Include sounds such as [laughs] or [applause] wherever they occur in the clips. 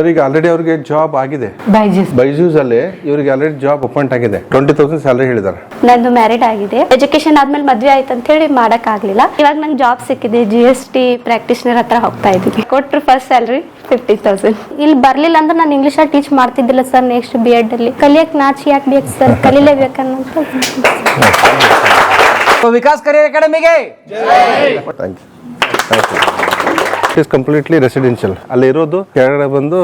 Sir ಈಗ already ಅವ್ರಿಗೆ job ಆಗಿದೆ. ಬೈಜಸ್ ಬೈಜೂಸ್ ಅಲ್ಲಿ ಇವರಿಗೆ ಆಲ್ರೆಡಿ ಜಾಬ್ ಅಪಾಯಿಂಟ್ ಆಗಿದೆ. ಟ್ವೆಂಟಿ ತೌಸಂಡ್ ಸ್ಯಾಲರಿ ಹೇಳಿದ್ದಾರೆ ನಂದು ಮ್ಯಾರಿಡ್ ಆಗಿದೆ. ಎಜುಕೇಶನ್ ಆದ್ಮೇಲೆ ಮದ್ವೆ ಆಯ್ತು ಅಂತ ಹೇಳಿ ಮಾಡಕ್ ಆಗ್ಲಿಲ್ಲ. ಇವಾಗ ನಂಗೆ ಜಾಬ್ ಸಿಕ್ಕಿದೆ. ಜಿ ಎಸ್ ಟಿ ಪ್ರಾಕ್ಟೀಸ್ನರ್ ಹತ್ರ ಹೋಗ್ತಾ ಇದ್ದೀನಿ. ಕೊಟ್ರು ಫಸ್ಟ್ ಸ್ಯಾಲ್ರಿ ಫಿಫ್ಟಿ ತೌಸಂಡ್ ಇಲ್ಲಿ ಬರ್ಲಿಲ್ಲ ಅಂದ್ರೆ ನಾನು ಇಂಗ್ಲಿಷ್ ಟೀಚ್ ಮಾಡ್ತಿದ್ದಿಲ್ಲ ಸರ್ ನೆಕ್ಸ್ಟ್ ಬಿ ಎಡ್ ಅಲ್ಲಿ. ಕಲಿಯಕ್ ನಾಚಿ ಯಾಕೆ ಬೇಕು ಸರ್ ಕಲಿಲೇಬೇಕನ್ನಂತ Vikas career ಅಕಾಡೆಮಿಗೆ. Thank you is completely residential ಅಲ್ಲಿ ಇರೋದು ಕೆಳಗಡೆ ಬಂದು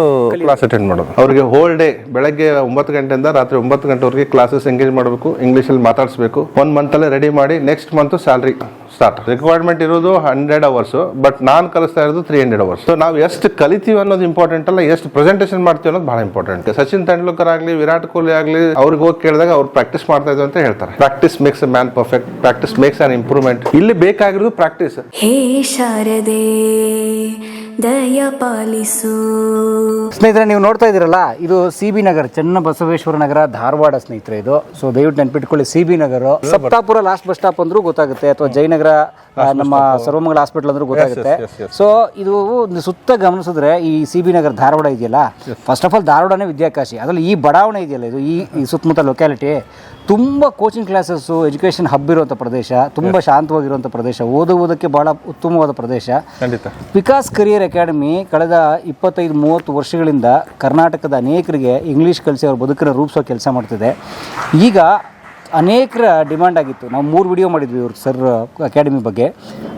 ಕ್ಲಾಸ್ ಅಟೆಂಡ್ ಮಾಡೋದು. ಅವರಿಗೆ ಹೋಲ್ ಡೇ ಬೆಳಗ್ಗೆ ಒಂಬತ್ತು ಗಂಟೆಯಿಂದ ರಾತ್ರಿ ಒಂಬತ್ತು ಗಂಟೆವರೆಗೆ ಕ್ಲಾಸಸ್ ಎಂಗೇಜ್ ಮಾಡಬೇಕು ಇಂಗ್ಲೀಷಲ್ಲಿ ಮಾತಾಡಿಸ್ಬೇಕು. ಒನ್ ಮಂತಲ್ಲೇ ರೆಡಿ ಮಾಡಿ next month salary start requirement ಇರೋದು ಹಂಡ್ರೆಡ್ ಅವರ್ಸ್ ಬಟ್ ನಾನು ಕಲಿಸ್ತಾ ಇರೋದು ತ್ರೀ ಹಂಡ್ರೆಡ್ ಅವರ್ಸ್ ಸೊ ನಾವು ಎಷ್ಟು ಕಲಿತೀವಿ ಅನ್ನೋದು ಇಂಪಾರ್ಟೆಂಟ್ ಅಲ್ಲ, ಎಷ್ಟು ಪ್ರೆಸೆಂಟೇಷನ್ ಮಾಡ್ತೀವಿ ಅನ್ನೋದು ಬಹಳ ಇಂಪಾರ್ಟೆಂಟ್ ಸಚಿನ್ ತೆಂಡೂಲ್ಕರ್ ಆಗಲಿ, ವಿರಾಟ್ ಕೊಹ್ಲಿ ಆಗಲಿ, ಅವ್ರಿಗೆ ಹೋಗಿ ಕೇಳಿದಾಗ ಅವ್ರು ಪ್ರಾಕ್ಟೀಸ್ ಮಾಡ್ತಾ ಇದ್ರು ಅಂತ ಹೇಳ್ತಾರೆ. Practice makes a man perfect practice makes an improvement ಇಲ್ಲಿ ಬೇಕಾಗಿರೋದು ಪ್ರಾಕ್ಟೀಸ್ ಹೇ ಶಾರದೆ ದಯ ಪಾಲಿಸು ಸ್ನೇಹಿತರೆ ನೀವು ನೋಡ್ತಾ ಇದ್ದೀರಲ್ಲ ಇದು ಸಿ ಬಿ ನಗರ್ ಚೆನ್ನ ಬಸವೇಶ್ವರ ನಗರ ಧಾರವಾಡ ಸ್ನೇಹಿತರೆ ಇದು. ಸೊ ದಯವಿಟ್ಟು ನೆನ್ಪಿಟ್ಕೊಳ್ಳಿ C B Nagar. Saptapur last bus stop ಅಂದ್ರೂ ಗೊತ್ತಾಗುತ್ತೆ ಅಥವಾ ಜಯನಗರ ನಮ್ಮ ಸರ್ವಮಂಗಲ ಹಾಸ್ಪಿಟಲ್ ಅಂದ್ರೂ ಗೊತ್ತಾಗುತ್ತೆ. ಸೊ ಇದು ಒಂದು ಸುತ್ತ ಗಮನಿಸಿದ್ರೆ ಈ ಸಿ ಬಿ ನಗರ್ ಧಾರವಾಡ ಇದೆಯಲ್ಲ ಫಸ್ಟ್ ಆಫ್ ಆಲ್ ಧಾರವಾಡನೇ ವಿದ್ಯಾಕಾಶಿ. ಅದರಲ್ಲಿ ಈ ಬಡಾವಣೆ ಇದೆಯಲ್ಲ ಇದು ಈ ಈ ಸುತ್ತಮುತ್ತ ಲೊಕ್ಯಾಲಿಟಿ ತುಂಬ ಕೋಚಿಂಗ್ ಕ್ಲಾಸಸ್ಸು ಎಜುಕೇಷನ್ ಹಬ್ ಇರುವಂಥ ಪ್ರದೇಶ ತುಂಬ ಶಾಂತವಾಗಿರುವಂಥ ಪ್ರದೇಶ ಓದುವುದಕ್ಕೆ ಬಹಳ ಉತ್ತಮವಾದ ಪ್ರದೇಶ. ಖಂಡಿತ. ವಿಕಾಸ್ ಕರಿಯರ್ ಅಕಾಡೆಮಿ ಕಳೆದ ಇಪ್ಪತ್ತೈದು ಮೂವತ್ತು ವರ್ಷಗಳಿಂದ ಕರ್ನಾಟಕದ ಅನೇಕರಿಗೆ ಇಂಗ್ಲೀಷ್ ಕಲಿಸಿ ಅವ್ರ ಬದುಕನ್ನು ರೂಪಿಸೋ ಕೆಲಸ ಮಾಡ್ತಿದೆ. ಈಗ ಅನೇಕರ ಡಿಮ್ಯಾಂಡ್ ಆಗಿತ್ತು. ನಾವು ಮೂರು ವಿಡಿಯೋ ಮಾಡಿದ್ವಿ ಇವ್ರ ಸರ್ ಅಕಾಡೆಮಿ ಬಗ್ಗೆ.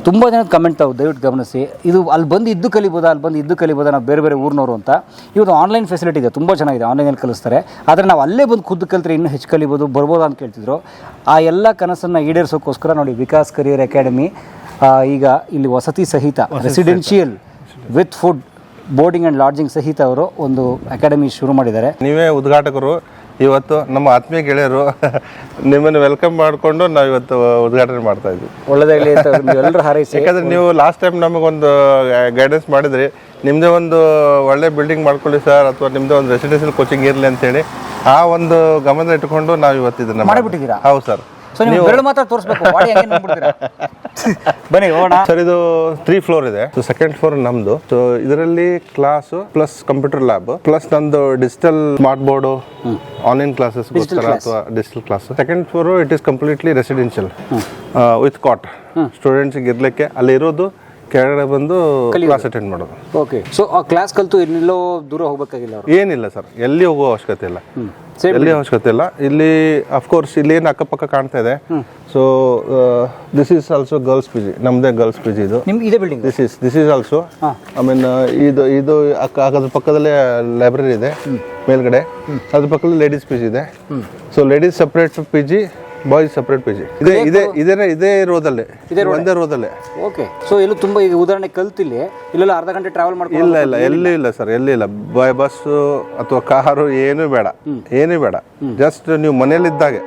ತುಂಬ ಜನದ ಕಮೆಂಟ್ ತಾವು ದಯವಿಟ್ಟು ಗಮನಿಸಿ. ಇದು ಅಲ್ಲಿ ಬಂದು ಇದ್ದು ಕಲಿಬೋದಾ ಅಲ್ಲಿ ಬಂದು ಇದ್ದು ಕಲಿಬೋದಾ ನಾವು ಬೇರೆ ಬೇರೆ ಊರಿನವರು ಅಂತ. ಇವತ್ತು ಆನ್ಲೈನ್ ಫೆಸಿಲಿಟಿ ಇದೆ ತುಂಬ ಚೆನ್ನಾಗಿದೆ ಆನ್ಲೈನಲ್ಲಿ ಕಲಿಸ್ತಾರೆ. ಆದರೆ ನಾವು ಅಲ್ಲೇ ಬಂದು ಖುದ್ದು ಕಲಿತ್ರೆ ಇನ್ನೂ ಹೆಚ್ಚು ಕಲಿಬೋದು ಬರ್ಬೋದಾ ಅಂತ ಕೇಳ್ತಿದ್ರು. ಆ ಎಲ್ಲ ಕನಸನ್ನು ಈಡೇರಿಸೋಕ್ಕೋಸ್ಕರ ನೋಡಿ ವಿಕಾಸ್ ಕರಿಯರ್ ಅಕಾಡೆಮಿ ಈಗ ಇಲ್ಲಿ ವಸತಿ ಸಹಿತ residential with food boarding and lodging ಸಹಿತ ಅವರು ಒಂದು ಅಕಾಡೆಮಿ ಶುರು ಮಾಡಿದ್ದಾರೆ. ನೀವೇ ಉದ್ಘಾಟಕರು ಇವತ್ತು ನಮ್ಮ ಆತ್ಮೀಯ ಗೆಳೆಯರು ನಿಮ್ಮನ್ನು ವೆಲ್ಕಮ್ ಮಾಡಿಕೊಂಡು ನಾವು ಇವತ್ತು ಉದ್ಘಾಟನೆ ಮಾಡ್ತಾ ಇದ್ವಿ ಒಳ್ಳೆದಾಗಲಿ ಎಲ್ಲರೂ ಹಾರೈಸಿ ಯಾಕಂದ್ರೆ ನೀವು ಲಾಸ್ಟ್ ಟೈಮ್ ನಮಗೊಂದು ಗೈಡೆನ್ಸ್ ಮಾಡಿದ್ರಿ ನಿಮ್ಮದೇ ಒಂದು ಒಳ್ಳೆ ಬಿಲ್ಡಿಂಗ್ ಮಾಡ್ಕೊಳ್ಳಿ ಸರ್ ಅಥವಾ ನಿಮ್ಮದೇ ಒಂದು ರೆಸಿಡೆನ್ಷಿಯಲ್ ಕೋಚಿಂಗ್ ಇರಲಿ ಅಂತೇಳಿ ಆ ಒಂದು ಗಮನ ಇಟ್ಕೊಂಡು ನಾವು ಇವತ್ತು ಇದನ್ನ. ಮಾಡಿಬಿಟ್ಟಿದ್ದೀರಾ? ಹೌದು ಸರ್ ಸೊ ನೀವು ಬೆರಳು ಮಾತ್ರ ತೋರಿಸ್ಬೇಕು? [laughs] ಬನ್ನಿ ಹೋಗೋಣ. ಸರ್ ಇದು ತ್ರೀ ಫ್ಲೋರ್ ಇದೆ. ಸೆಕೆಂಡ್ ಫ್ಲೋರ್ ನಮ್ದು. ಸೊ ಇದರಲ್ಲಿ class plus computer lab plus ನಂದು digital smart board online classes ಅಥವಾ digital class second floor it is completely residential with cot students ಇರ್ಲಿಕ್ಕೆ ಅಲ್ಲಿ ಇರೋದು ಕೆಳಗಡೆ ಬಂದು ಕ್ಲಾಸ್ ಅಟೆಂಡ್ ಮಾಡೋದು. ಓಕೆ ಸೊ ಆ ಕ್ಲಾಸ್ ಕಲಿತು ಎಲ್ಲೋ ದೂರ ಹೋಗ್ಬೇಕಾಗಿಲ್ಲ ಅವರು? ಏನಿಲ್ಲ ಸರ್. ಎಲ್ಲಿ ಹೋಗೋ ಅವಶ್ಯಕತೆ ಇಲ್ಲ. ಎಲ್ಲಿ ಅವಶ್ಯಕತೆ ಇಲ್ಲ. ಇಲ್ಲಿ ಅಫ್ಕೋರ್ಸ್ ಇಲ್ಲಿ ಏನು ಅಕ್ಕಪಕ್ಕ ಕಾಣ್ತಾ ಇದೆ. So this is also girls P G ನಮ್ದೇ ಗರ್ಲ್ಸ್ ಪಿ ಜಿ ಇದು. ನಿಮ್ಗೆ ಇದೇ building this is this is also I mean ಇದು ಇದು ಅಕ್ಕ ಅದ್ರ ಪಕ್ಕದಲ್ಲೇ ಲೈಬ್ರರಿ ಇದೆ. ಮೇಲ್ಗಡೆ. ಅದ್ರ ಪಕ್ಕದಲ್ಲಿ ಲೇಡೀಸ್ ಪಿ ಜಿ ಇದೆ. So ladies separate P G boys separate P G ಇದೆ ಇದೇ ಇದೇ ಇದೇ ರೋದಲ್ಲೇ ಒಂದೇ ರೋದಲ್ಲೇ ಓಕೆ ಸೊ ಇಲ್ಲಿ ತುಂಬ ಈಗ ಉದಾಹರಣೆ ಕಲ್ತಿಲ್ಲಿ ಇಲ್ಲೆಲ್ಲ ಅರ್ಧ ಗಂಟೆ ಟ್ರಾವೆಲ್ ಮಾಡ್ಕೊಂಡು ಇಲ್ಲ ಇಲ್ಲ ಎಲ್ಲೂ ಇಲ್ಲ ಸರ್ ಎಲ್ಲೂ ಇಲ್ಲ. ಬೈ ಬಸ್ಸು ಅಥವಾ ಕಾರು ಏನೂ ಬೇಡ ಏನೂ ಬೇಡ. ಜಸ್ಟ್ ನೀವು ಮನೆಯಲ್ಲಿದ್ದಾಗೆ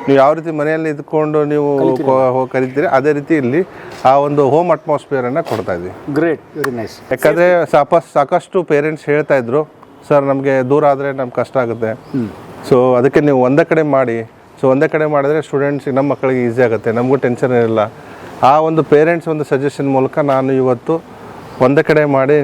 ನೀವು ಯಾವ ರೀತಿ ಮನೆಯಲ್ಲಿ ಇದ್ಕೊಂಡು ನೀವು ಕರಿತೀರಿ ಅದೇ ರೀತಿ ಇಲ್ಲಿ ಆ ಒಂದು ಹೋಮ್ ಅಟ್ಮಾಸ್ಫಿಯರನ್ನು ಕೊಡ್ತಾ ಇದ್ವಿ ಗ್ರೇಟ್ ವೆರಿ ನೈಸ್ ಯಾಕಂದ್ರೆ ಸಾಪಸ್ ಸಾಕಷ್ಟು ಪೇರೆಂಟ್ಸ್ ಹೇಳ್ತಾ ಇದ್ರು ಸರ್ ನಮಗೆ ದೂರ ಆದರೆ ನಮ್ಗೆ ಕಷ್ಟ ಆಗುತ್ತೆ. ಸೊ ಅದಕ್ಕೆ ನೀವು ಒಂದೇ ಕಡೆ ಮಾಡಿ ಸೊ ಒಂದೇ ಕಡೆ ಮಾಡಿದ್ರೆ ಸ್ಟೂಡೆಂಟ್ಸ್ ನಮ್ಮ ಮಕ್ಕಳಿಗೆ ಈಸಿ ಆಗುತ್ತೆ. ನಮಗೂ ಟೆನ್ಷನ್ ಇರಲ್ಲ. ಆ ಒಂದು ಪೇರೆಂಟ್ಸ್ ಒಂದು ಸಜೆಷನ್ ಮೂಲಕ ನಾನು ಇವತ್ತು ಒಂದೇ ಕಡೆ ಮಾಡಿ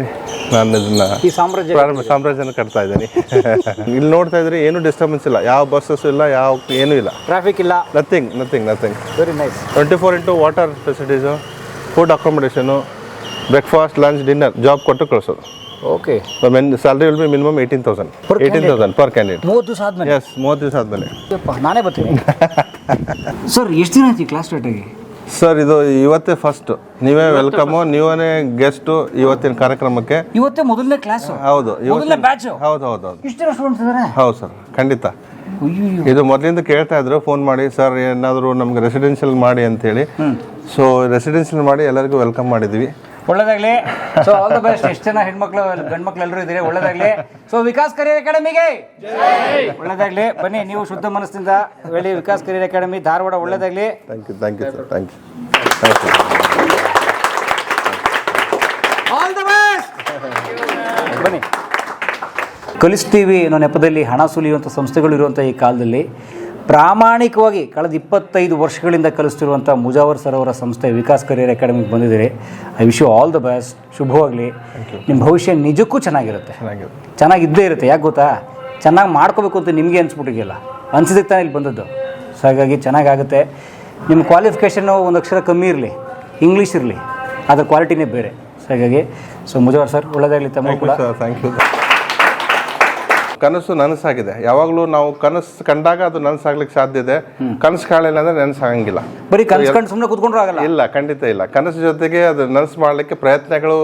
ನಾನು ಇದನ್ನ ಈ ಸಾಮ್ರಾಜ್ಯ ಪ್ರಾರಂಭ ಸಾಮ್ರಾಜ್ಯನ ಕಟ್ತಾ ಇದ್ದೀನಿ. [laughs] ಇಲ್ಲಿ ನೋಡ್ತಾ ಇದ್ರೆ ಏನು ಡಿಸ್ಟರ್ಬೆನ್ಸ್ ಇಲ್ಲ. ಯಾವ ಬಸ್ಸಸ್ ಇಲ್ಲ ಯಾವ ಏನೂ ಇಲ್ಲ. ಟ್ರಾಫಿಕ್ ಇಲ್ಲ. Nothing nothing nothing very nice twenty four into water facilities food accommodation breakfast lunch dinner job ಕೊಟ್ಟು ಕಳಿಸೋದು. Okay men salary will be minimum eighteen thousand eighteen thousand per candidate ಮೂವತ್ತು ದಿವಸ ಆದ್ಮೇಲೆ? ಎಸ್ ಮೂವತ್ತು ದಿವಸ ಆದಮೇಲೆ. ನಾನೇ ಬರ್ತೀನಿ. [laughs] ಸರ್ ಎಷ್ಟು ದಿನ ಆಯ್ತು ಕ್ಲಾಸ್ ಸ್ಟಾರ್ಟ್ ಆಗಿ? ಸರ್ ಇದು ಇವತ್ತೇ ಫಸ್ಟ್ ನೀವೇ ವೆಲ್ಕಮ್ ನೀವೇ ಗೆಸ್ಟ್ ಇವತ್ತಿನ ಕಾರ್ಯಕ್ರಮಕ್ಕೆ. ಇವತ್ತೇ ಮೊದಲನೇ ಕ್ಲಾಸ್ ಹೌದು ಮೊದಲನೇ ಬ್ಯಾಚ್ ಹೌದು ಹೌದು ಹೌದು. ಇಷ್ಟು ಸ್ಟೂಡೆಂಟ್ಸ್ ಇದ್ದಾರೆ ಹೌದು ಸರ್ ಖಂಡಿತ. ಇದು ಮೊದಲಿಂದ ಕೇಳ್ತಾ ಇದ್ರು ಫೋನ್ ಮಾಡಿ ಸರ್ ಏನಾದರೂ ನಮ್ಗೆ ರೆಸಿಡೆನ್ಷಿಯಲ್ ಮಾಡಿ ಅಂತೇಳಿ ಸೊ ರೆಸಿಡೆನ್ಷಿಯಲ್ ಮಾಡಿ ಎಲ್ಲರಿಗೂ ವೆಲ್ಕಮ್ ಮಾಡಿದ್ವಿ. ಒಳ್ಳೇದಾಗ್ಲಿ. ಸೊ ಆಲ್ ದ ಬೆಸ್ಟ್ ಎಷ್ಟು ಜನ ಹೆಣ್ಮಕ್ಳು ಗಂಡ್ಮಕ್ಳು ಎಲ್ಲರೂ ಇದ್ದೀರಿ ಒಳ್ಳೇದಾಗ್ಲಿ. ಸೊ ವಿಕಾಸ್ ಕರಿಯರ್ ಅಕಾಡೆಮಿಗೆ! ಒಳ್ಳೇದಾಗ್ಲಿ. ಬನ್ನಿ ನೀವು ಶುದ್ಧ ಮನಸ್ಸಿಂದ ಹೇಳಿ ವಿಕಾಸ್ ಕರಿಯರ್ ಅಕಾಡೆಮಿ ಧಾರವಾಡ ಒಳ್ಳೇದಾಗ್ಲಿ. Thank you thank you sir thank you thank you all the best ಬನ್ನಿ. ಕಲಿಸ್ತೀವಿ ಅನ್ನೋ ನೆಪದಲ್ಲಿ ಹಣ ಸುಲಿಯುವಂಥ ಸಂಸ್ಥೆಗಳು ಇರುವಂಥ ಈ ಕಾಲದಲ್ಲಿ. ಪ್ರಾಮಾಣಿಕವಾಗಿ ಕಳೆದ ಇಪ್ಪತ್ತೈದು ವರ್ಷಗಳಿಂದ ಕಲಿಸ್ತಿರುವಂಥ ಮುಜಾವರ್ ಸರ್ ಅವರ ಸಂಸ್ಥೆ ವಿಕಾಸ್ ಕರಿಯರ್ ಅಕಾಡೆಮಿಗೆ ಬಂದಿದ್ದೀರಿ. I wish you all the best. ಶುಭವಾಗಲಿ. ನಿಮ್ಮ ಭವಿಷ್ಯ ನಿಜಕ್ಕೂ ಚೆನ್ನಾಗಿರುತ್ತೆ. ಚೆನ್ನಾಗಿ ಚೆನ್ನಾಗಿದ್ದೇ ಇರುತ್ತೆ. ಯಾಕೆ ಗೊತ್ತಾ? ಚೆನ್ನಾಗಿ ಮಾಡ್ಕೋಬೇಕು ಅಂತ ನಿಮಗೆ ಅನ್ಸ್ಬಿಟ್ಟಿದೆಯಲ್ಲ? ಅನ್ಸಿದ್ದಕ್ಕೆ ತಾನೇ ಇಲ್ಲಿ ಬಂದದ್ದು. ಸೊ ಹಾಗಾಗಿ ಚೆನ್ನಾಗಾಗುತ್ತೆ. ನಿಮ್ಮ ಕ್ವಾಲಿಫಿಕೇಷನ್ನು ಒಂದು ಅಕ್ಷರ ಕಮ್ಮಿ ಇರಲಿ. ಇಂಗ್ಲೀಷ್ ಇರಲಿ. ಅದರ ಕ್ವಾಲಿಟಿನೇ ಬೇರೆ. ಸೊ ಹಾಗಾಗಿ ಸೊ ಮುಜಾವರ್ ಸರ್ ಒಳ್ಳೆಯದಾಗಲಿ ತಮ್ಮ ಕೂಡ. ಥ್ಯಾಂಕ್ ಯು ಕನಸು ನನಸಾಗಿದೆ. ಯಾವಾಗಲೂ ನಾವು ಕನಸು ಕಂಡಾಗ ಅದು ನನಸಾಗ್ಲಿಕ್ಕೆ ಸಾಧ್ಯ ಇದೆ. ಕನಸು ಕಾಳಿಲ್ಲ ಅಂದ್ರೆ ನನಸಾಗಂಗಿಲ್ಲ. ಬರೀ ಕನ್ಸ್ಕೊಂಡು ಸುಮ್ಮನೆ ಕೂತ್ಕೊಂಡ್ರು ಆಗಲ್ಲ. ಇಲ್ಲ ಖಂಡಿತ ಇಲ್ಲ. ಕನಸು ಜೊತೆಗೆ ಅದು ನನಸು ಮಾಡ್ಲಿಕ್ಕೆ ಪ್ರಯತ್ನಗಳು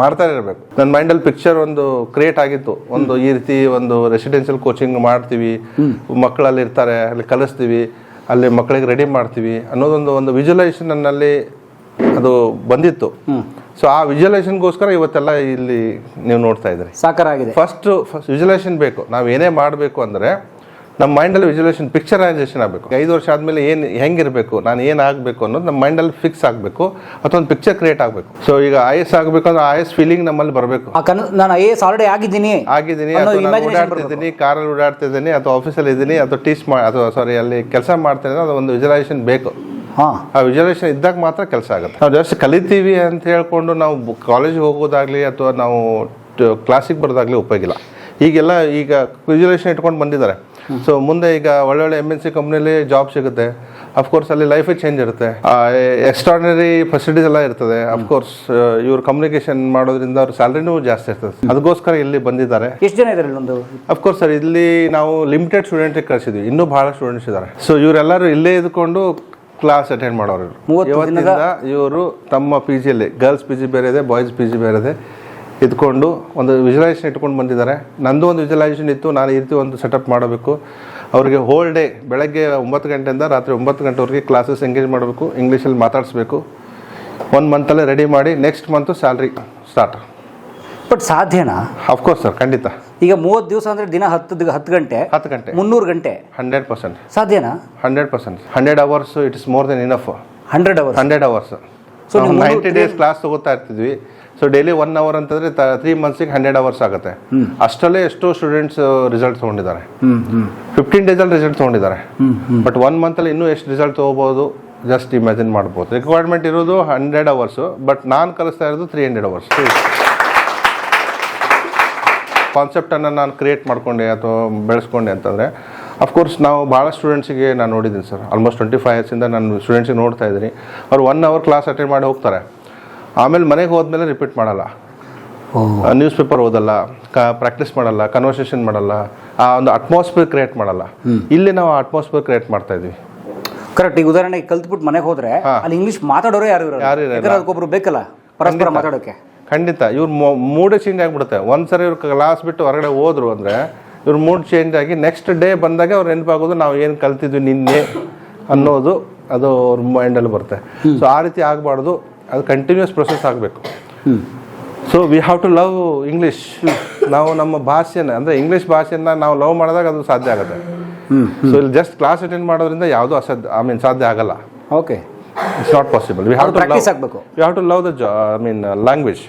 ಮಾಡ್ತಾನೆ ಇರಬೇಕು. ನನ್ನ ಮೈಂಡಲ್ಲಿ ಪಿಕ್ಚರ್ ಒಂದು ಕ್ರಿಯೇಟ್ ಆಗಿತ್ತು. ಒಂದು ಈ ರೀತಿ ಒಂದು ರೆಸಿಡೆನ್ಷಿಯಲ್ ಕೋಚಿಂಗ್ ಮಾಡ್ತೀವಿ. ಮಕ್ಕಳಲ್ಲಿ ಇರ್ತಾರೆ ಅಲ್ಲಿ ಕಲಿಸ್ತೀವಿ ಅಲ್ಲಿ ಮಕ್ಕಳಿಗೆ ರೆಡಿ ಮಾಡ್ತೀವಿ ಅನ್ನೋದೊಂದು ಒಂದು ವಿಜುವಲೈಸೇಷನ್ ನನ್ನಲ್ಲಿ ಅದು ಬಂದಿತ್ತು. ಸೊ ಆ ವಿಜುವಲೈಸೇಷನ್ಗೋಸ್ಕರ ಇವತ್ತೆಲ್ಲ ಇಲ್ಲಿ ನೀವು ನೋಡ್ತಾ ಇದ್ರಿ ಸಾಕಾರ ಆಗಿದೆ ಫಸ್ಟ್ ಫಸ್ಟ್ ವಿಜುವಲೈಸೇಷನ್ ಬೇಕು. ನಾವು ಏನೇ ಮಾಡಬೇಕು ಅಂದರೆ ನಮ್ಮ ಮೈಂಡಲ್ಲಿ ವಿಜುವಲೈಸೇಷನ್ ಪಿಕ್ಚರೈಸೇಷನ್ ಆಗಬೇಕು. ಐದು ವರ್ಷ ಆದಮೇಲೆ ಏನು ಹೆಂಗಿರಬೇಕು ನಾನು ಏನು ಆಗಬೇಕು ಅನ್ನೋದು ನಮ್ಮ ಮೈಂಡಲ್ಲಿ ಫಿಕ್ಸ್ ಆಗಬೇಕು ಅಥವಾ ಒಂದು ಪಿಕ್ಚರ್ ಕ್ರಿಯೇಟ್ ಆಗಬೇಕು. ಸೊ ಈಗ ಐ ಎಸ್ ಆಗಬೇಕು ಅಂದ್ರೆ ಐ ಎಸ್ ಫೀಲಿಂಗ್ ನಮ್ಮಲ್ಲಿ ಬರಬೇಕು. ನಾನು ಐ ಎಸ್ ಆಲ್ರೆಡಿ ಆಗಿದ್ದೀನಿ ಆಗಿದ್ದೀನಿ ಅಥವಾ ನಾನು ಇದ್ದೀನಿ ಓಡಾಡ್ತಿದ್ದೀನಿ ಕಾರಲ್ಲಿ ಓಡಾಡ್ತಿದ್ದೀನಿ ಅಥವಾ ಆಫೀಸಲ್ಲಿ ಇದ್ದೀನಿ ಅಥವಾ ಟೀಚ್ ಮಾ ಅಥವಾ ಸಾರಿ ಅಲ್ಲಿ ಕೆಲಸ ಮಾಡ್ತೀನಿ ಅದು ಒಂದು ವಿಜುವಲೈಸೇಷನ್ ಬೇಕು. ಆ ವಿಜುವಲೈಸೇಷನ್ ಇದ್ದಾಗ ಮಾತ್ರ ಕೆಲಸ ಆಗುತ್ತೆ. ನಾವು ಜಸ್ಟ್ ಕಲಿತೀವಿ ಅಂತ ಹೇಳ್ಕೊಂಡು ನಾವು ಕಾಲೇಜ್ ಹೋಗೋದಾಗ್ಲಿ ಅಥವಾ ನಾವು ಕ್ಲಾಸಿಗೆ ಬರೋದಾಗ್ಲಿ ಉಪಯೋಗಿಲ್ಲ. ಈಗೆಲ್ಲ ಈಗ ವಿಜುವಲೈಸೇಷನ್ ಇಟ್ಕೊಂಡು ಬಂದಿದ್ದಾರೆ. ಸೊ ಮುಂದೆ ಈಗ ಒಳ್ಳೊಳ್ಳೆ ಎಂ ಎನ್ ಸಿ ಕಂಪ್ನಿಲಿ ಜಾಬ್ ಸಿಗುತ್ತೆ. ಅಫ್ಕೋರ್ಸ್ ಅಲ್ಲಿ ಲೈಫೇ ಚೇಂಜ್ ಇರುತ್ತೆ. ಎಕ್ಸ್ಟ್ರಾರ್ಡಿನರಿ ಫೆಸಿಲಿಟೀಸ್ ಎಲ್ಲ ಇರ್ತದೆ. ಅಫ್ಕೋರ್ಸ್ ಇವ್ರು ಕಮ್ಯುನಿಕೇಶನ್ ಮಾಡೋದ್ರಿಂದ ಅವ್ರ ಸ್ಯಾಲ್ರಿನೂ ಜಾಸ್ತಿ ಇರ್ತದೆ. ಅದಕ್ಕೋಸ್ಕರ ಇಲ್ಲಿ ಬಂದಿದ್ದಾರೆ. ಎಷ್ಟು ಜನ ಇದ್ದಾರೆ ಒಂದು ಅಫ್ಕೋರ್ಸ್ ಸರ್ ಇಲ್ಲಿ ನಾವು ಲಿಮಿಟೆಡ್ ಸ್ಟೂಡೆಂಟ್ ಕಳಿಸಿದ್ವಿ. ಇನ್ನೂ ಬಹಳ ಸ್ಟೂಡೆಂಟ್ಸ್ ಇದ್ದಾರೆ ಸೊ ಇವರೆಲ್ಲರೂ ಇಲ್ಲೇ ಇದ್ಕೊಂಡು ಕ್ಲಾಸ್ ಅಟೆಂಡ್ ಮಾಡೋರು ಇವ್ರು. ಮೂವತ್ತು ಇವತ್ತಿಂದ ಇವರು ತಮ್ಮ ಪಿ ಜಿಯಲ್ಲಿ ಗರ್ಲ್ಸ್ ಪಿ ಜಿ ಬೇರೆ ಇದೆ ಬಾಯ್ಸ್ ಪಿ ಜಿ ಬೇರೆ ಇದೆ. ಇದ್ಕೊಂಡು ಒಂದು ವಿಜುಲೈಸೇಷನ್ ಇಟ್ಕೊಂಡು ಬಂದಿದ್ದಾರೆ. ನಂದು ಒಂದು ವಿಜುಲೈಸೇಷನ್ ಇತ್ತು ನಾನು ಈ ರೀತಿ ಒಂದು ಸೆಟಪ್ ಮಾಡಬೇಕು. ಅವರಿಗೆ ಹೋಲ್ ಡೇ ಬೆಳಗ್ಗೆ ಒಂಬತ್ತು ಗಂಟೆಯಿಂದ ರಾತ್ರಿ ಒಂಬತ್ತು ಗಂಟೆವರೆಗೆ ಕ್ಲಾಸಸ್ ಎಂಗೇಜ್ ಮಾಡಬೇಕು ಇಂಗ್ಲೀಷಲ್ಲಿ ಮಾತಾಡಿಸ್ಬೇಕು. ಒನ್ ಮಂತಲ್ಲೇ ರೆಡಿ ಮಾಡಿ next month salary start but ಸಾಧ್ಯನಾ? ಅಫ್ಕೋರ್ಸ್ ಸರ್ ಖಂಡಿತ. ಈಗ ಮೂವತ್ತು ದಿವಸ ಅಂದ್ರೆ ದಿನ ಹತ್ತು ಹತ್ತು ಗಂಟೆ ಹತ್ತು ಗಂಟೆ. ಮುನ್ನೂರು ಗಂಟೆ. Hundred percent. ಸಾಧ್ಯನಾ? Hundred percent. Hundred hours it's more than enough hundred hours hundred hours so ninety days class ತಗೋತಾ ಇರ್ತಿದ್ವಿ. ಸೊ ಡೈಲಿ ಒನ್ ಅವರ್ ಅಂತಂದ್ರೆ ತ್ರೀ ಮಂತ್ಸಿಗೆ ಹಂಡ್ರೆಡ್ ಅವರ್ಸ್ ಆಗುತ್ತೆ. ಅಷ್ಟರಲ್ಲೇ ಎಷ್ಟೋ ಸ್ಟೂಡೆಂಟ್ಸ್ ರಿಸಲ್ಟ್ ತಗೊಂಡಿದ್ದಾರೆ. ಹ್ಞೂ ಹ್ಞೂ ಫಿಫ್ಟೀನ್ ಡೇಸಲ್ಲಿ ರಿಸಲ್ಟ್ ತಗೊಂಡಿದ್ದಾರೆ. ಬಟ್ ಒನ್ ಮಂತಲ್ಲಿ ಇನ್ನೂ ಎಷ್ಟು ರಿಸಲ್ಟ್ ತೊಗೋಬೋದು ಜಸ್ಟ್ ಇಮ್ಯಾಜಿನ್ ಮಾಡ್ಬೋದು. ರಿಕ್ವೈರ್ಮೆಂಟ್ ಇರೋದು ಹಂಡ್ರೆಡ್ ಅವರ್ಸು ಬಟ್ ನಾನು ಕಲಿಸ್ತಾ ಇರೋದು ತ್ರೀ ಹಂಡ್ರೆಡ್ ಅವರ್ಸ್ ಕಾನ್ಸೆಪ್ಟನ್ನು ನಾನು ಕ್ರಿಯೇಟ್ ಮಾಡ್ಕೊಂಡೆ ಅಥವಾ ಬೆಳೆಸ್ಕೊಂಡೆ ಅಂತಂದರೆ ಅಫ್ಕೋರ್ಸ್ ನಾವು ಭಾಳ ಸ್ಟೂಡೆಂಟ್ಸಿಗೆ ನಾನು ನೋಡಿದ್ದೀನಿ ಸರ್ ಆಲ್ಮೋಸ್ಟ್ ಟ್ವೆಂಟಿ ಫೈವ್ ಇಯರ್ಸಿಂದ ನಾನು ಸ್ಟೂಡೆಂಟ್ಸಿಗೆ ನೋಡ್ತಾ ಇದ್ದೀನಿ. ಅವ್ರು ಒನ್ ಅವರ್ ಕ್ಲಾಸ್ ಅಟೆಂಡ್ ಮಾಡಿ ಹೋಗ್ತಾರೆ. ಆಮೇಲೆ ಮನೆಗೆ ಹೋದ್ಮೇಲೆ ರಿಪೀಟ್ ಮಾಡಲ್ಲ. ನ್ಯೂಸ್ ಪೇಪರ್ ಓದಲ್ಲ ಕ ಪ್ರಾಕ್ಟೀಸ್ ಮಾಡಲ್ಲ ಕನ್ವರ್ಸೇಷನ್ ಮಾಡಲ್ಲ ಆ ಒಂದು ಅಟ್ಮಾಸ್ಫಿಯರ್ ಕ್ರಿಯೇಟ್ ಮಾಡಲ್ಲ. ಇಲ್ಲಿ ನಾವು ಅಟ್ಮಾಸ್ಫಿಯರ್ ಕ್ರಿಯೇಟ್ ಮಾಡ್ತಾ ಇದ್ವಿ. ಕರೆಕ್ಟ್ ಈಗ ಉದಾಹರಣೆಗೆ ಕಲ್ತ್ಬಿಟ್ಟು ಮನೆಗೆ ಹೋದ್ರೆ ಅಲ್ಲಿ ಇಂಗ್ಲೀಷ್ ಮಾತಾಡೋರೇ ಯಾರು ಯಾರು ಅದಕ್ಕೊಬ್ರು ಬೇಕಲ್ಲ? ಪರಸ್ಪರ ಮಾತಾಡೋಕೆ. ಖಂಡಿತ. ಇವ್ರು ಮೂಡೇ ಚೇಂಜ್ ಆಗಿಬಿಡುತ್ತೆ. ಒಂದ್ಸರಿ ಇವ್ರು ಕ್ಲಾಸ್ ಬಿಟ್ಟು ಹೊರಗಡೆ ಹೋದರು ಅಂದರೆ ಇವ್ರ ಮೂಡ್ ಚೇಂಜ್ ಆಗಿ ನೆಕ್ಸ್ಟ್ ಡೇ ಬಂದಾಗ ಅವ್ರು ನೆನಪಾಗೋದು ನಾವು ಏನು ಕಲ್ತಿದ್ವಿ ನಿನ್ನೆ ಅನ್ನೋದು ಅದು ಅವ್ರ ಮೈಂಡಲ್ಲಿ ಬರುತ್ತೆ. ಸೊ ಆ ರೀತಿ ಆಗಬಾರ್ದು. ಅದು ಕಂಟಿನ್ಯೂಸ್ ಪ್ರೊಸೆಸ್ ಆಗಬೇಕು. So we have to love English ನಾವು ನಮ್ಮ ಭಾಷೆನ, ಅಂದರೆ ಇಂಗ್ಲೀಷ್ ಭಾಷೆನ ನಾವು ಲವ್ ಮಾಡಿದಾಗ ಅದು ಸಾಧ್ಯ ಆಗುತ್ತೆ. ಸೊ ಇಲ್ಲಿ ಜಸ್ಟ್ ಕ್ಲಾಸ್ ಅಟೆಂಡ್ ಮಾಡೋದ್ರಿಂದ ಯಾವುದೂ ಅಸಾಧ್ಯ ಐ ಮೀನ್ ಸಾಧ್ಯ ಆಗಲ್ಲ. Okay it's not possible we have to practice ಆಗಬೇಕು. We have to love the I mean language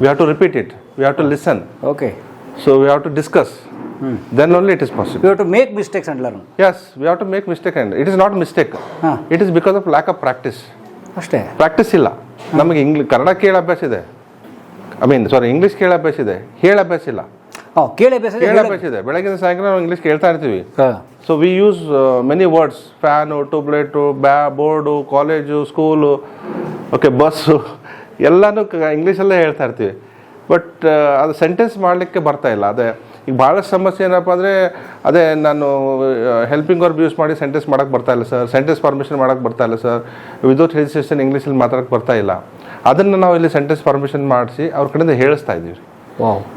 we have to repeat it we have to listen okay so we have to discuss then only it is possible you to make mistakes and learn yes we have to make mistake and it is not mistake. It is because of lack of practice ಅಷ್ಟೇ. Practice ಇಲ್ಲ. ನಮಗೆ ಇಂಗ್ಲಿ ಕನ್ನಡ ಕೇಳ ಅಭ್ಯಾಸ ಇದೆ. I mean sorry English ಕೇಳ ಅಭ್ಯಾಸ ಇದೆ. ಹೇಳ ಅಭ್ಯಾಸ ಇಲ್ಲ. ಹಾಂ ಕೇಳಿ ಬೇಸ ಕೇಳ ಅಭ್ಯಾಸ ಇದೆ ಬೆಳಗಿನ ಸಾಯಂಕಾಲ ನಾವು ಇಂಗ್ಲೀಷ್ ಕೇಳ್ತಾ ಇರ್ತೀವಿ. So we use many words fan tubelight ಬ್ಯಾ board college school okay bus ಎಲ್ಲನೂ ಇಂಗ್ಲೀಷಲ್ಲೇ ಹೇಳ್ತಾ ಇರ್ತೀವಿ. ಬಟ್ ಅದು ಸೆಂಟೆನ್ಸ್ ಮಾಡಲಿಕ್ಕೆ ಬರ್ತಾ ಇಲ್ಲ. ಅದೇ ಈಗ ಭಾಳಷ್ಟು ಸಮಸ್ಯೆ ಏನಪ್ಪ ಅಂದರೆ ಅದೇ ನಾನು ಹೆಲ್ಪಿಂಗ್ ವರ್ಬ್ ಯೂಸ್ ಮಾಡಿ ಸೆಂಟೆನ್ಸ್ ಮಾಡೋಕ್ಕೆ ಬರ್ತಾ ಇಲ್ಲ ಸರ್ ಸೆಂಟೆನ್ಸ್ ಪರ್ಮಿಷನ್ ಮಾಡೋಕೆ ಬರ್ತಾ ಇಲ್ಲ ಸರ್ ವಿದೌಟ್ ಹೆಜಿಸ್ಟೇಷನ್ ಇಂಗ್ಲೀಷಲ್ಲಿ ಮಾತಾಡೋಕೆ ಬರ್ತಾ ಇಲ್ಲ. ಅದನ್ನು ನಾವು ಇಲ್ಲಿ ಸೆಂಟೆನ್ಸ್ ಪರ್ಮಿಷನ್ ಮಾಡಿಸಿ ಅವ್ರ ಕಡೆಯಿಂದ ಹೇಳಿಸ್ತಾ ಇದ್ದೀವಿ.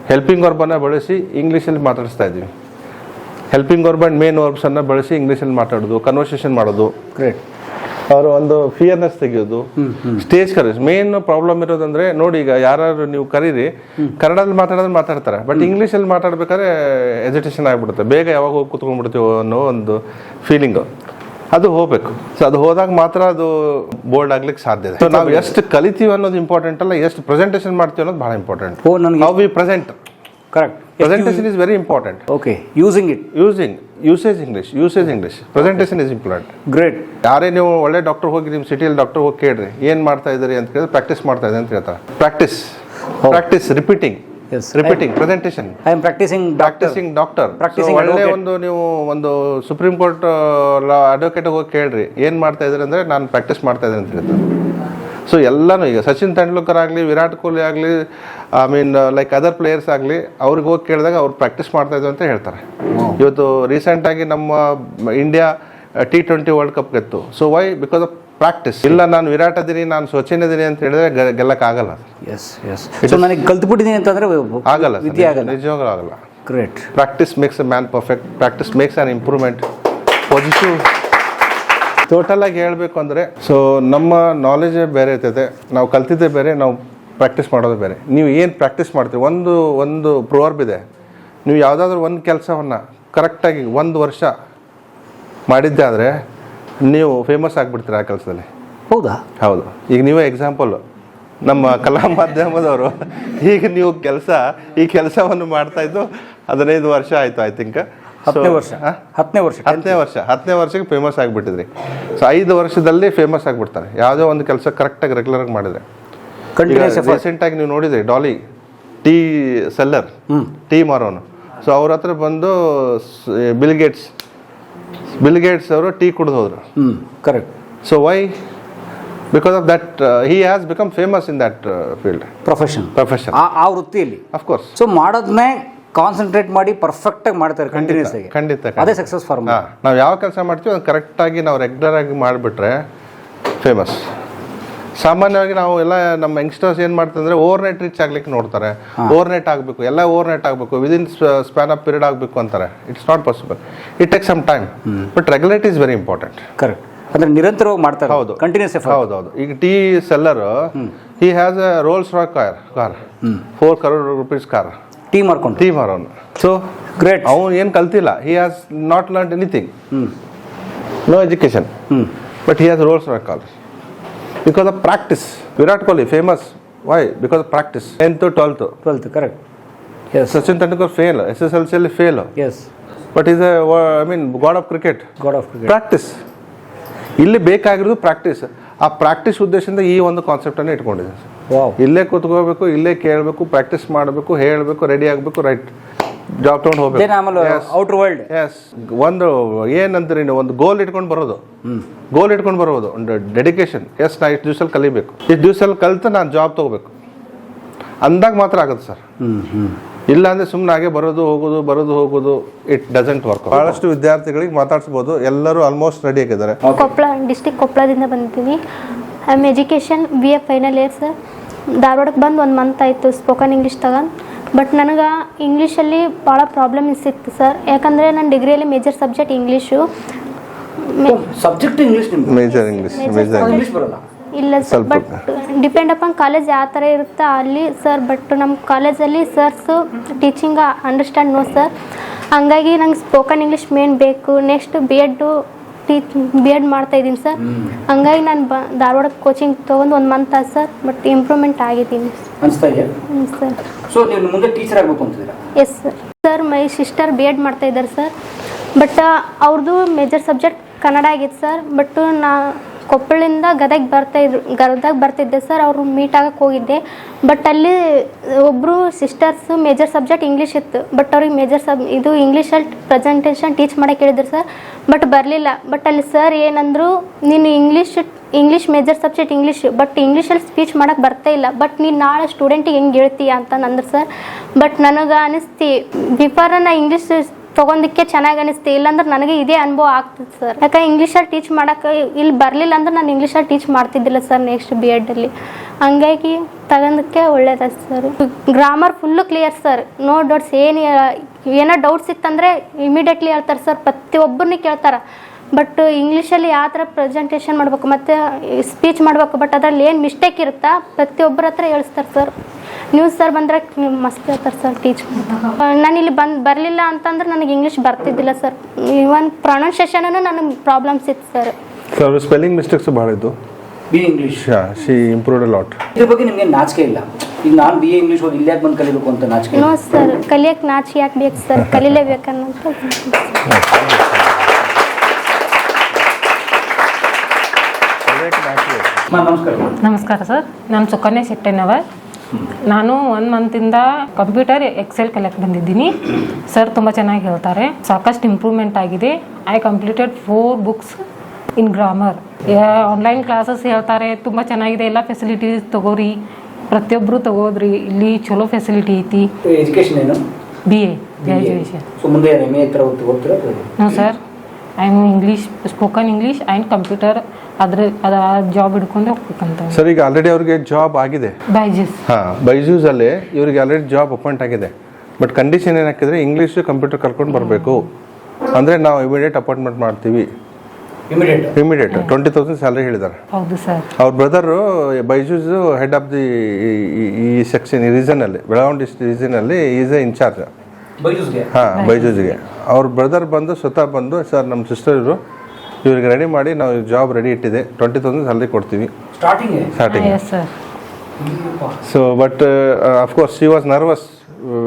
ಹೆಲ್ಪಿಂಗ್ ವರ್ಬನ್ನು ಬಳಸಿ ಇಂಗ್ಲೀಷಲ್ಲಿ ಮಾತಾಡಿಸ್ತಾ ಇದ್ದೀವಿ. ಹೆಲ್ಪಿಂಗ್ ವರ್ಬ್ ಆ್ಯಂಡ್ ಮೇನ್ ವರ್ಬ್ಸನ್ನು ಬಳಸಿ ಇಂಗ್ಲೀಷಲ್ಲಿ ಮಾತಾಡೋದು ಕನ್ವರ್ಸೇಷನ್ ಮಾಡೋದು. ಗ್ರೇಟ್ ಅವರು ಒಂದು ಫಿಯರ್ನೆಸ್ ತೆಗೆಯೋದು. ಸ್ಟೇಜ್ ಕರೆಸ್ ಮೇನ್ ಪ್ರಾಬ್ಲಮ್ ಇರೋದಂದ್ರೆ ನೋಡಿ ಈಗ ಯಾರು ನೀವು ಕರೀರಿ ಕನ್ನಡದಲ್ಲಿ ಮಾತಾಡೋದ್ರೆ ಮಾತಾಡ್ತಾರೆ. ಬಟ್ ಇಂಗ್ಲೀಷಲ್ಲಿ ಮಾತಾಡ್ಬೇಕಾದ್ರೆ ಎಜುಟೇಷನ್ ಆಗಿಬಿಡುತ್ತೆ. ಬೇಗ ಯಾವಾಗ ಹೋಗಿ ಕುತ್ಕೊಂಡ್ಬಿಡ್ತೀವೋ ಅನ್ನೋ ಒಂದು ಫೀಲಿಂಗು ಅದು ಹೋಗ್ಬೇಕು. ಸೊ ಅದು ಹೋದಾಗ ಮಾತ್ರ ಅದು ಬೋಲ್ಡ್ ಆಗ್ಲಿಕ್ಕೆ ಸಾಧ್ಯ ಇದೆ. ಸೊ ನಾವು ಎಷ್ಟು ಕಲಿತೀವಿ ಅನ್ನೋದು ಇಂಪಾರ್ಟೆಂಟ್ ಅಲ್ಲ ಎಷ್ಟು ಪ್ರೆಸೆಂಟೇಷನ್ ಮಾಡ್ತೀವಿ ಅನ್ನೋದು ಬಹಳ ಇಂಪಾರ್ಟೆಂಟ್ ಓ ನನಗೆ ನಾವು we present correct presentation is very important okay using it using usage English usage English presentation is important great ಯಾರೇ ನೀವು ಒಳ್ಳೆ ಡಾಕ್ಟರ್ ಹೋಗಿ ನಿಮ್ಮ ಸಿಟಿಯಲ್ಲಿ ಡಾಕ್ಟರ್ ಹೋಗಿ ಕೇಳ್ರಿ ಏನು ಮಾಡ್ತಾ ಇದ್ದೀರಿ ಅಂತ ಕೇಳಿದ್ರೆ ಪ್ರಾಕ್ಟೀಸ್ ಮಾಡ್ತಾ ಇದೆ ಅಂತ ಹೇಳ್ತಾರೆ. Practice practice repeating Yes. Repeating presentation I am practising practising doctor practising ಒಳ್ಳೆ. ಒಂದು ನೀವು ಒಂದು ಸುಪ್ರೀಂ ಕೋರ್ಟ್ ಅಡ್ವೊಕೇಟ್ ಹೋಗಿ ಕೇಳ್ರಿ. ಏನು ಮಾಡ್ತಾ ಇದ್ದೀರಿ ಅಂದರೆ ನಾನು ಪ್ರಾಕ್ಟೀಸ್ ಮಾಡ್ತಾ ಇದ್ದೀನಿ ಅಂತ ಹೇಳ್ತಾರೆ. ಸೊ ಎಲ್ಲನೂ ಈಗ ಸಚಿನ್ ತೆಂಡೂಲ್ಕರ್ ಆಗಲಿ ವಿರಾಟ್ ಕೊಹ್ಲಿ ಆಗಲಿ I mean like other players ಆಗಲಿ ಅವ್ರಿಗೆ ಹೋಗಿ ಕೇಳಿದಾಗ ಅವ್ರು ಪ್ರಾಕ್ಟೀಸ್ ಮಾಡ್ತಾ ಇದ್ದಾರೆ ಅಂತ ಹೇಳ್ತಾರೆ. ಇವತ್ತು ರೀಸೆಂಟಾಗಿ ನಮ್ಮ India T twenty world cup ಗೆತ್ತು. So why because of practice ಇಲ್ಲ ನಾನು ವಿರಾಟ್ ಅದೀನಿ ನಾನು ಸಚಿನ್ ಅದೀನಿ ಅಂತ ಹೇಳಿದ್ರೆ ಗೆಲ್ಲಕ್ ಆಗಲ್ಲ ಎಸ್ ಎಸ್ ಸೊ ನನಗೆ ಕಲ್ತ್ಬಿಟ್ಟಿದ್ದೀನಿ ಅಂತಂದ್ರೆ ಆಗಲ್ಲ ನಿಜ ವಿದ್ಯೆ ಆಗಲ್ಲ. ನಿಜವಾಗ್ಲೂ ಆಗಲ್ಲ. Great practice makes a man perfect practice makes an improvement positive total ಆಗಿ ಹೇಳಬೇಕು ಅಂದರೆ ಸೊ ನಮ್ಮ ನಾಲೆಜೇ ಬೇರೆ ಇರ್ತೈತೆ. ನಾವು ಕಲ್ತಿದ್ದೇ ಬೇರೆ ನಾವು ಪ್ರಾಕ್ಟೀಸ್ ಮಾಡೋದು ಬೇರೆ. ನೀವು ಏನು ಪ್ರಾಕ್ಟೀಸ್ ಮಾಡ್ತೀವಿ ಒಂದು ಒಂದು ಪ್ರೋವರ್ಬ್ ಇದೆ. ನೀವು ಯಾವುದಾದ್ರೂ ಒಂದು ಕೆಲಸವನ್ನು ಕರೆಕ್ಟಾಗಿ ಒಂದು ವರ್ಷ ಮಾಡಿದ್ದೆ ಆದರೆ ನೀವು ಫೇಮಸ್ ಆಗಿಬಿಡ್ತೀರ ಆ ಕೆಲಸದಲ್ಲಿ? ಹೌದಾ? ಹೌದು. ಈಗ ನೀವೇ ಎಕ್ಸಾಂಪಲ್ ನಮ್ಮ ಕಲಾ ಮಾಧ್ಯಮದವರು ಈಗ ನೀವು ಕೆಲಸ ಈ ಕೆಲಸವನ್ನು ಮಾಡ್ತಾ ಇದ್ದು ಹದಿನೈದು ವರ್ಷ ಆಯ್ತು ಐ ಥಿಂಕ್ ಹತ್ತನೇ ವರ್ಷ. ಹತ್ತನೇ ವರ್ಷ. ಹತ್ತನೇ ವರ್ಷ. ಹತ್ತನೇ ವರ್ಷಕ್ಕೆ ಫೇಮಸ್ ಆಗಿಬಿಟ್ಟಿದ್ರಿ. ಸೊ ಐದು ವರ್ಷದಲ್ಲಿ ಫೇಮಸ್ ಆಗಿಬಿಡ್ತಾರೆ. ಯಾವುದೋ ಒಂದು ಕೆಲಸ ಕರೆಕ್ಟಾಗಿ ರೆಗ್ಯುಲರ್ ಆಗಿ ಮಾಡಿದ್ರೆ. ರೀಸೆಂಟಾಗಿ ನೀವು ನೋಡಿದ್ರಿ ಡಾಲಿ ಟೀ ಸೆಲ್ಲರ್ ಟೀ ಮಾರೋನು ಸೊ ಅವ್ರ ಹತ್ರ ಬಂದು ಬಿಲ್ ಗೇಟ್ಸ್ ಬಿಲ್ ಗೇಟ್ಸ್ ಅವರು ಟೀ ಕುಡಿದು ಹೋದ್ರು. ಹ್ಞೂ correct so why because of that he has become famous in that field profession profession ಆ ಆ ವೃತ್ತಿಯಲ್ಲಿ. ಅಫ್ಕೋರ್ಸ್ ಸೊ ಮಾಡೋದನ್ನೇ ಕಾನ್ಸಂಟ್ರೇಟ್ ಮಾಡಿ ಪರ್ಫೆಕ್ಟ್ ಆಗಿ ಮಾಡ್ತಾರೆ ಕಂಟಿನ್ಯೂಸ್ ಆಗಿ. ಖಂಡಿತ ಅದೇ ಸಕ್ಸಸ್ ಫಾರ್ಮ್ ನಾವು ಯಾವ ಕೆಲಸ ಮಾಡ್ತೀವಿ ಅದು ಕರೆಕ್ಟಾಗಿ ನಾವು ರೆಗ್ಯುಲರ್ ಆಗಿ ಮಾಡಿಬಿಟ್ರೆ ಫೇಮಸ್ ಸಾಮಾನ್ಯವಾಗಿ ನಾವು ಎಲ್ಲ ನಮ್ಮ ಯಂಗ್ಸ್ಟರ್ಸ್ ಏನು ಮಾಡ್ತಾರೆ ಅಂದರೆ ಓವರ್ ನೈಟ್ ರೀಚ್ ಆಗ್ಲಿಕ್ಕೆ ನೋಡ್ತಾರೆ. ಓವರ್ ನೈಟ್ ಆಗಬೇಕು ಎಲ್ಲ ಓವರ್ ನೈಟ್ ಆಗಬೇಕು ವಿದಿನ್ ಸ್ಪ್ಯಾನ್ ಆಫ್ ಪೀರಿಯಡ್ ಆಗಬೇಕು ಅಂತಾರೆ. It's not possible it take some time but regulate is very important correct ಅಂದ್ರೆ ನಿರಂತರವಾಗಿ ಮಾಡ್ತಾರೆ. ಹೌದು. ಕಂಟಿನ್ಯೂಸ್ ಹೌದು ಹೌದು. ಈಗ tea seller he has a Rolls Royce car car four crore rupees car tea ಮಾಡ್ಕೊಂಡು ಟೀ ಮಾರೋನು. ಸೊ ಗ್ರೇಟ್ ಅವನು ಏನು ಕಲ್ತಿಲ್ಲ. He has not learn anything no education but he has Rolls Royce car because of practice Virat Kohli famous why because of practice tenth twelfth twelfth correct yes Sachin Tendulkar fail S S L ಸಿಯಲ್ಲಿ fail yes but is I mean god of cricket god of cricket practice ಇಲ್ಲಿ ಬೇಕಾಗಿರೋದು practice ಆ practice ಉದ್ದೇಶದಿಂದ ಈ ಒಂದು ಕಾನ್ಸೆಪ್ಟನ್ನು ಇಟ್ಕೊಂಡಿದ್ದೀನಿ. ಇಲ್ಲೇ ಕೂತ್ಕೋಬೇಕು ಇಲ್ಲೇ ಕೇಳಬೇಕು ಪ್ರಾಕ್ಟೀಸ್ ಮಾಡಬೇಕು ಹೇಳಬೇಕು ರೆಡಿ ಆಗಬೇಕು ರೈಟ್ ಜಾಬ್ ತಗೊಂಡು ಹೋಗ್ಬೇಕು. ಆಮೇಲೆ ಔಟರ್ ವರ್ಲ್ಡ್ ಎಸ್ ಒಂದು ಏನಂತೀರಿ ನೀವು ಒಂದು ಗೋಲ್ ಇಟ್ಕೊಂಡು ಬರೋದು. ಗೋಲ್ ಇಟ್ಕೊಂಡು ಬರೋದು. ಒಂದು ಡೆಡಿಕೇಶನ್ ಎಸ್ ನಾ ಇಷ್ಟು ದಿವ್ಸಲ್ಲಿ ಕಲಿಬೇಕು. ಇಷ್ಟು ದಿವ್ಸಲ್ಲಿ ಕಲಿತು ನಾನು ಜಾಬ್ ತಗೋಬೇಕು. ಅಂದಾಗ ಮಾತ್ರ ಆಗುತ್ತೆ ಸರ್. ಇಲ್ಲ ಅಂದ್ರೆ ಸುಮ್ಮನೆ ಹಾಗೆ ಬರೋದು ಹೋಗೋದು ಬರೋದು ಹೋಗೋದು ಇಟ್ ಡಸಂಟ್ ವರ್ಕ್ ಬಹಳಷ್ಟು ವಿದ್ಯಾರ್ಥಿಗಳಿಗೆ ಮಾತಾಡ್ಸ್ಬೋದು. ಎಲ್ಲರೂ ಆಲ್ಮೋಸ್ಟ್ ರೆಡಿ ಆಗಿದ್ದಾರೆ. ಕೊಪ್ಪಳ ಡಿಸ್ಟಿಕ್ ಕೊಪ್ಪಳದಿಂದ ಬಂದಿದ್ದೀನಿ I am education B A final year sir ಧಾರವಾಡಕ್ಕೆ ಬಂದು ಒಂದು ಮಂತ್ ಆಯಿತು. ಸ್ಪೋಕನ್ ಇಂಗ್ಲೀಷ್ ತಗೊಂಡು. ಬಟ್ ನನಗೆ ಇಂಗ್ಲೀಷಲ್ಲಿ ಭಾಳ ಪ್ರಾಬ್ಲಮ್ ಸಿಕ್ತು ಸರ್ ಯಾಕಂದರೆ ನನ್ನ ಡಿಗ್ರಿಯಲ್ಲಿ major subject English subject English major English major English ಬರಲ್ಲ? ಇಲ್ಲ sir but depend upon college ಯಾವ ಥರ ಇರುತ್ತೆ ಅಲ್ಲಿ ಸರ್ ಬಟ್ ನಮ್ಮ ಕಾಲೇಜಲ್ಲಿ sirs teaching understand no sir ಹಂಗಾಗಿ ನಂಗೆ ಸ್ಪೋಕನ್ ಇಂಗ್ಲೀಷ್ ಮೇನ್ ಬೇಕು. Next B Ed teach B Ed ಮಾಡ್ತಾ ಇದ್ದೀನಿ ಸರ್ ಹಂಗಾಗಿ ನಾನು ಬ ಧಾರವಾಡಕ್ಕೆ ಕೋಚಿಂಗ್ ತೊಗೊಂಡು ಒಂದು ಮಂತ್ ಆಯ್ತು ಸರ್ ಬಟ್ ಇಂಪ್ರೂವ್ಮೆಂಟ್ ಆಗಿದ್ದೀನಿ. ಅನಿಸ್ತಾ ಇದೆಯಾ ಹ್ಞೂ ಸರ್ ಸೊ ನೀವು ಮುಂದೆ ಟೀಚರ್ ಆಗಬೇಕು ಅಂತಿದ್ದೀರಾ? Yes sir sir my sister B Ed ಮಾಡ್ತಾ ಇದ್ದಾರೆ ಸರ್ ಬಟ್ ಅವ್ರದ್ದು ಮೇಜರ್ ಸಬ್ಜೆಕ್ಟ್ ಕನ್ನಡ ಆಗಿತ್ತು ಸರ್ ಬಟ್ ನಾ ಕೊಪ್ಪಳಿಂದ ಗದಗ ಬರ್ತಾ ಇದ್ರು ಗದಗ ಬರ್ತಿದ್ದೆ ಸರ್, ಅವರು ಮೀಟ್ ಆಗಕ್ಕೆ ಹೋಗಿದ್ದೆ. ಬಟ್ ಅಲ್ಲಿ ಒಬ್ಬರು ಸಿಸ್ಟರ್ಸ್ ಮೇಜರ್ ಸಬ್ಜೆಕ್ಟ್ ಇಂಗ್ಲೀಷ್ ಇತ್ತು. ಬಟ್ ಅವ್ರಿಗೆ ಮೇಜರ್ ಸಬ್ ಇದು ಇಂಗ್ಲೀಷಲ್ಲಿ ಪ್ರೆಸೆಂಟೇಷನ್ ಟೀಚ್ ಮಾಡಕ್ಕೆ ಹೇಳಿದ್ರು ಸರ್. ಬಟ್ ಬರಲಿಲ್ಲ. ಬಟ್ ಅಲ್ಲಿ ಸರ್ ಏನಂದ್ರು, ನೀನು English English major subject English but ಇಂಗ್ಲೀಷಲ್ಲಿ ಸ್ಪೀಚ್ ಮಾಡಕ್ಕೆ ಬರ್ತಾ ಇಲ್ಲ. ಬಟ್ ನೀನು ನಾಳೆ ಸ್ಟೂಡೆಂಟಿಗೆ ಹೆಂಗೆ ಹೇಳ್ತೀಯ ಅಂತ ನಂದ್ರು ಸರ್. ಬಟ್ ನನಗೆ ಅನಿಸ್ತಿ ಬಿಫೋರ್ ನಾ ಇಂಗ್ಲೀಷ್ ತೊಗೊಂಡಿಕ್ಕೆ ಚೆನ್ನಾಗಿ ಅನಿಸ್ತಿ, ಇಲ್ಲಾಂದ್ರೆ ನನಗೆ ಇದೇ ಅನುಭವ ಆಗ್ತಿತ್ತು ಸರ್. ಯಾಕೆ ಇಂಗ್ಲೀಷಲ್ಲಿ ಟೀಚ್ ಮಾಡೋಕೆ ಇಲ್ಲಿ ಬರಲಿಲ್ಲ ಅಂದ್ರೆ ನಾನು ಇಂಗ್ಲೀಷಲ್ಲಿ ಟೀಚ್ ಮಾಡ್ತಿದ್ದಿಲ್ಲ ಸರ್ ನೆಕ್ಸ್ಟ್ ಬಿ ಎಡಲ್ಲಿ ಹಂಗಾಗಿ ತಗೊಂಡಕ್ಕೆ ಒಳ್ಳೇದ sir. Grammar full clear sir. No doubts ಏನು ಏನೋ ಡೌಟ್ಸ್ ಇತ್ತಂದರೆ ಇಮಿಡಿಯೇಟ್ಲಿ ಹೇಳ್ತಾರೆ ಸರ್. ಪ್ರತಿಯೊಬ್ಬರನ್ನ ಕೇಳ್ತಾರೆ. ಬಟ್ ಇಂಗ್ಲೀಷಲ್ಲಿ ಯಾವ ಥರ ಪ್ರೆಸೆಂಟೇಷನ್ ಮಾಡಬೇಕು ಮತ್ತು ಸ್ಪೀಚ್ ಮಾಡಬೇಕು ಬಟ್ ಅದರಲ್ಲಿ ಏನು ಮಿಸ್ಟೇಕ್ ಇರುತ್ತಾ? ಪ್ರತಿಯೊಬ್ಬರ ಹತ್ರ ಹೇಳ್ತಾರೆ ಸರ್ ನ್ಯೂಸ್ ಸರ್ ಬಂದರೆ ಮಸ್ತ್ ಹೇಳ್ತಾರೆ ಸರ್ ಟೀಚ್ ನಾನು ಇಲ್ಲಿ ಬಂದು ಬರಲಿಲ್ಲ ಅಂತಂದ್ರೆ ನನಗೆ ಇಂಗ್ಲೀಷ್ ಬರ್ತಿದ್ದಿಲ್ಲ ಸರ್ ಇವನ್ ಪ್ರೊನೌನ್ಸಿಯೇಷನೂ ನನಗೆ ಪ್ರಾಬ್ಲಮ್ಸ್ ಇತ್ತು ಸರ್ ಸರ್ ಸ್ಪೆಲ್ಲಿಂಗ್ ಮಿಸ್ಟೇಕ್ಸ್ ಭಾಳ ಇದ್ದು be English she improved a lot ಇದ್ರ ಬಗ್ಗೆ ನಿಮಗೆ ನಾಚಿಕೆ ಇಲ್ಲ? ಈಗ ನಾನು ಬಿ ಎ ಇಂಗ್ಲೀಷ್ ಓದಿ ಇಲ್ಲೇ ಬಂದು ಕಲಿಬೇಕು ಅಂತ ನಾಚಿಕೆ ನೋ ಸರ್ ಕಲಿಯಕ್ಕೆ ನಾಚಿ ಯಾಕೆ ಬೇಕು ಸರ್ ಕಲಿಲೇಬೇಕನ್ನಂತ ನಮಸ್ಕಾರ. ಸರ್. ನಾನು ಸುಕನ್ಯಾ ಶೆಟ್ಟೆನವರ್ ನಾನು ಒನ್ ಮಂತಿಂದ ಕಂಪ್ಯೂಟರ್ ಎಕ್ಸೆಲ್ ಕಲೆಕ್ಟ್ ಬಂದಿದ್ದೀನಿ. ಸರ್ ತುಂಬ ಚೆನ್ನಾಗಿ ಹೇಳ್ತಾರೆ. ಸಾಕಷ್ಟು ಇಂಪ್ರೂವ್ಮೆಂಟ್ ಆಗಿದೆ. I completed four books in grammar online classes ಹೇಳ್ತಾರೆ. ತುಂಬ ಚೆನ್ನಾಗಿದೆ. ಎಲ್ಲ ಫೆಸಿಲಿಟೀಸ್ ತಗೋರಿ. ಪ್ರತಿಯೊಬ್ಬರು ತಗೋದ್ರಿ. ಇಲ್ಲಿ ಚಲೋ ಫೆಸಿಲಿಟಿ ಐತಿ. ಎಜುಕೇಶನ್ ಏನು? B A graduation no sir I am English spoken English and computer ಅದ್ರ ಅದ ಜಾಬ್ ಹಿಡ್ಕೊಂಡು ಹೋಗ್ಬೇಕಂತ. ಸರ್ ಈಗ ಆಲ್ರೆಡಿ ಅವ್ರಿಗೆ ಜಾಬ್ ಆಗಿದೆ. ಬೈಜೂಸ್ ಹಾಂ ಬೈಜೂಸ್ ಅಲ್ಲಿ ಇವರಿಗೆ ಆಲ್ರೆಡಿ ಜಾಬ್ ಅಪಾಯಿಂಟ್ ಆಗಿದೆ. ಬಟ್ ಕಂಡೀಷನ್ ಏನು ಹಾಕಿದ್ರೆ ಇಂಗ್ಲೀಷ್ ಕಂಪ್ಯೂಟರ್ ಕಲ್ಕೊಂಡು ಬರಬೇಕು. ಅಂದ್ರೆ ನಾವು ಇಮಿಡಿಯೇಟ್ ಅಪಾಯಿಂಟ್ಮೆಂಟ್ ಮಾಡ್ತೀವಿ. Immediate immediate twenty thousand salary ಹೇಳಿದ್ದಾರೆ ಹೌದು ಸರ್. ಅವ್ರ brother Byju's head of the ಈ ಸೆಕ್ಷನ್ ಈ ರೀಸನ್ ಅಲ್ಲಿ ಬೆಳಗಾವಿ ಡಿಸ್ಟ್ರಿಕ್ಟ್ ರೀಸನ್ ಅಲ್ಲಿ ಈಸ್ ಎ ಇನ್ಚಾರ್ಜ್ ಹಾ ಬೈಜೂಸ್ಗೆ. ಅವ್ರ ಬ್ರದರ್ ಬಂದು ಸ್ವತಃ ಬಂದು ಸರ್ ನಮ್ಮ ಸಿಸ್ಟರ್ ಇವರು ಇವ್ರಿಗೆ ರೆಡಿ ಮಾಡಿ ನಾವು ಜಾಬ್ ರೆಡಿ ಇಟ್ಟಿದೆ. ಟ್ವೆಂಟಿ ತೌಸಂಡ್ ಸ್ಯಾಲ್ರಿ ಕೊಡ್ತೀವಿ. Starting so but of course So, but was of course, she was nervous.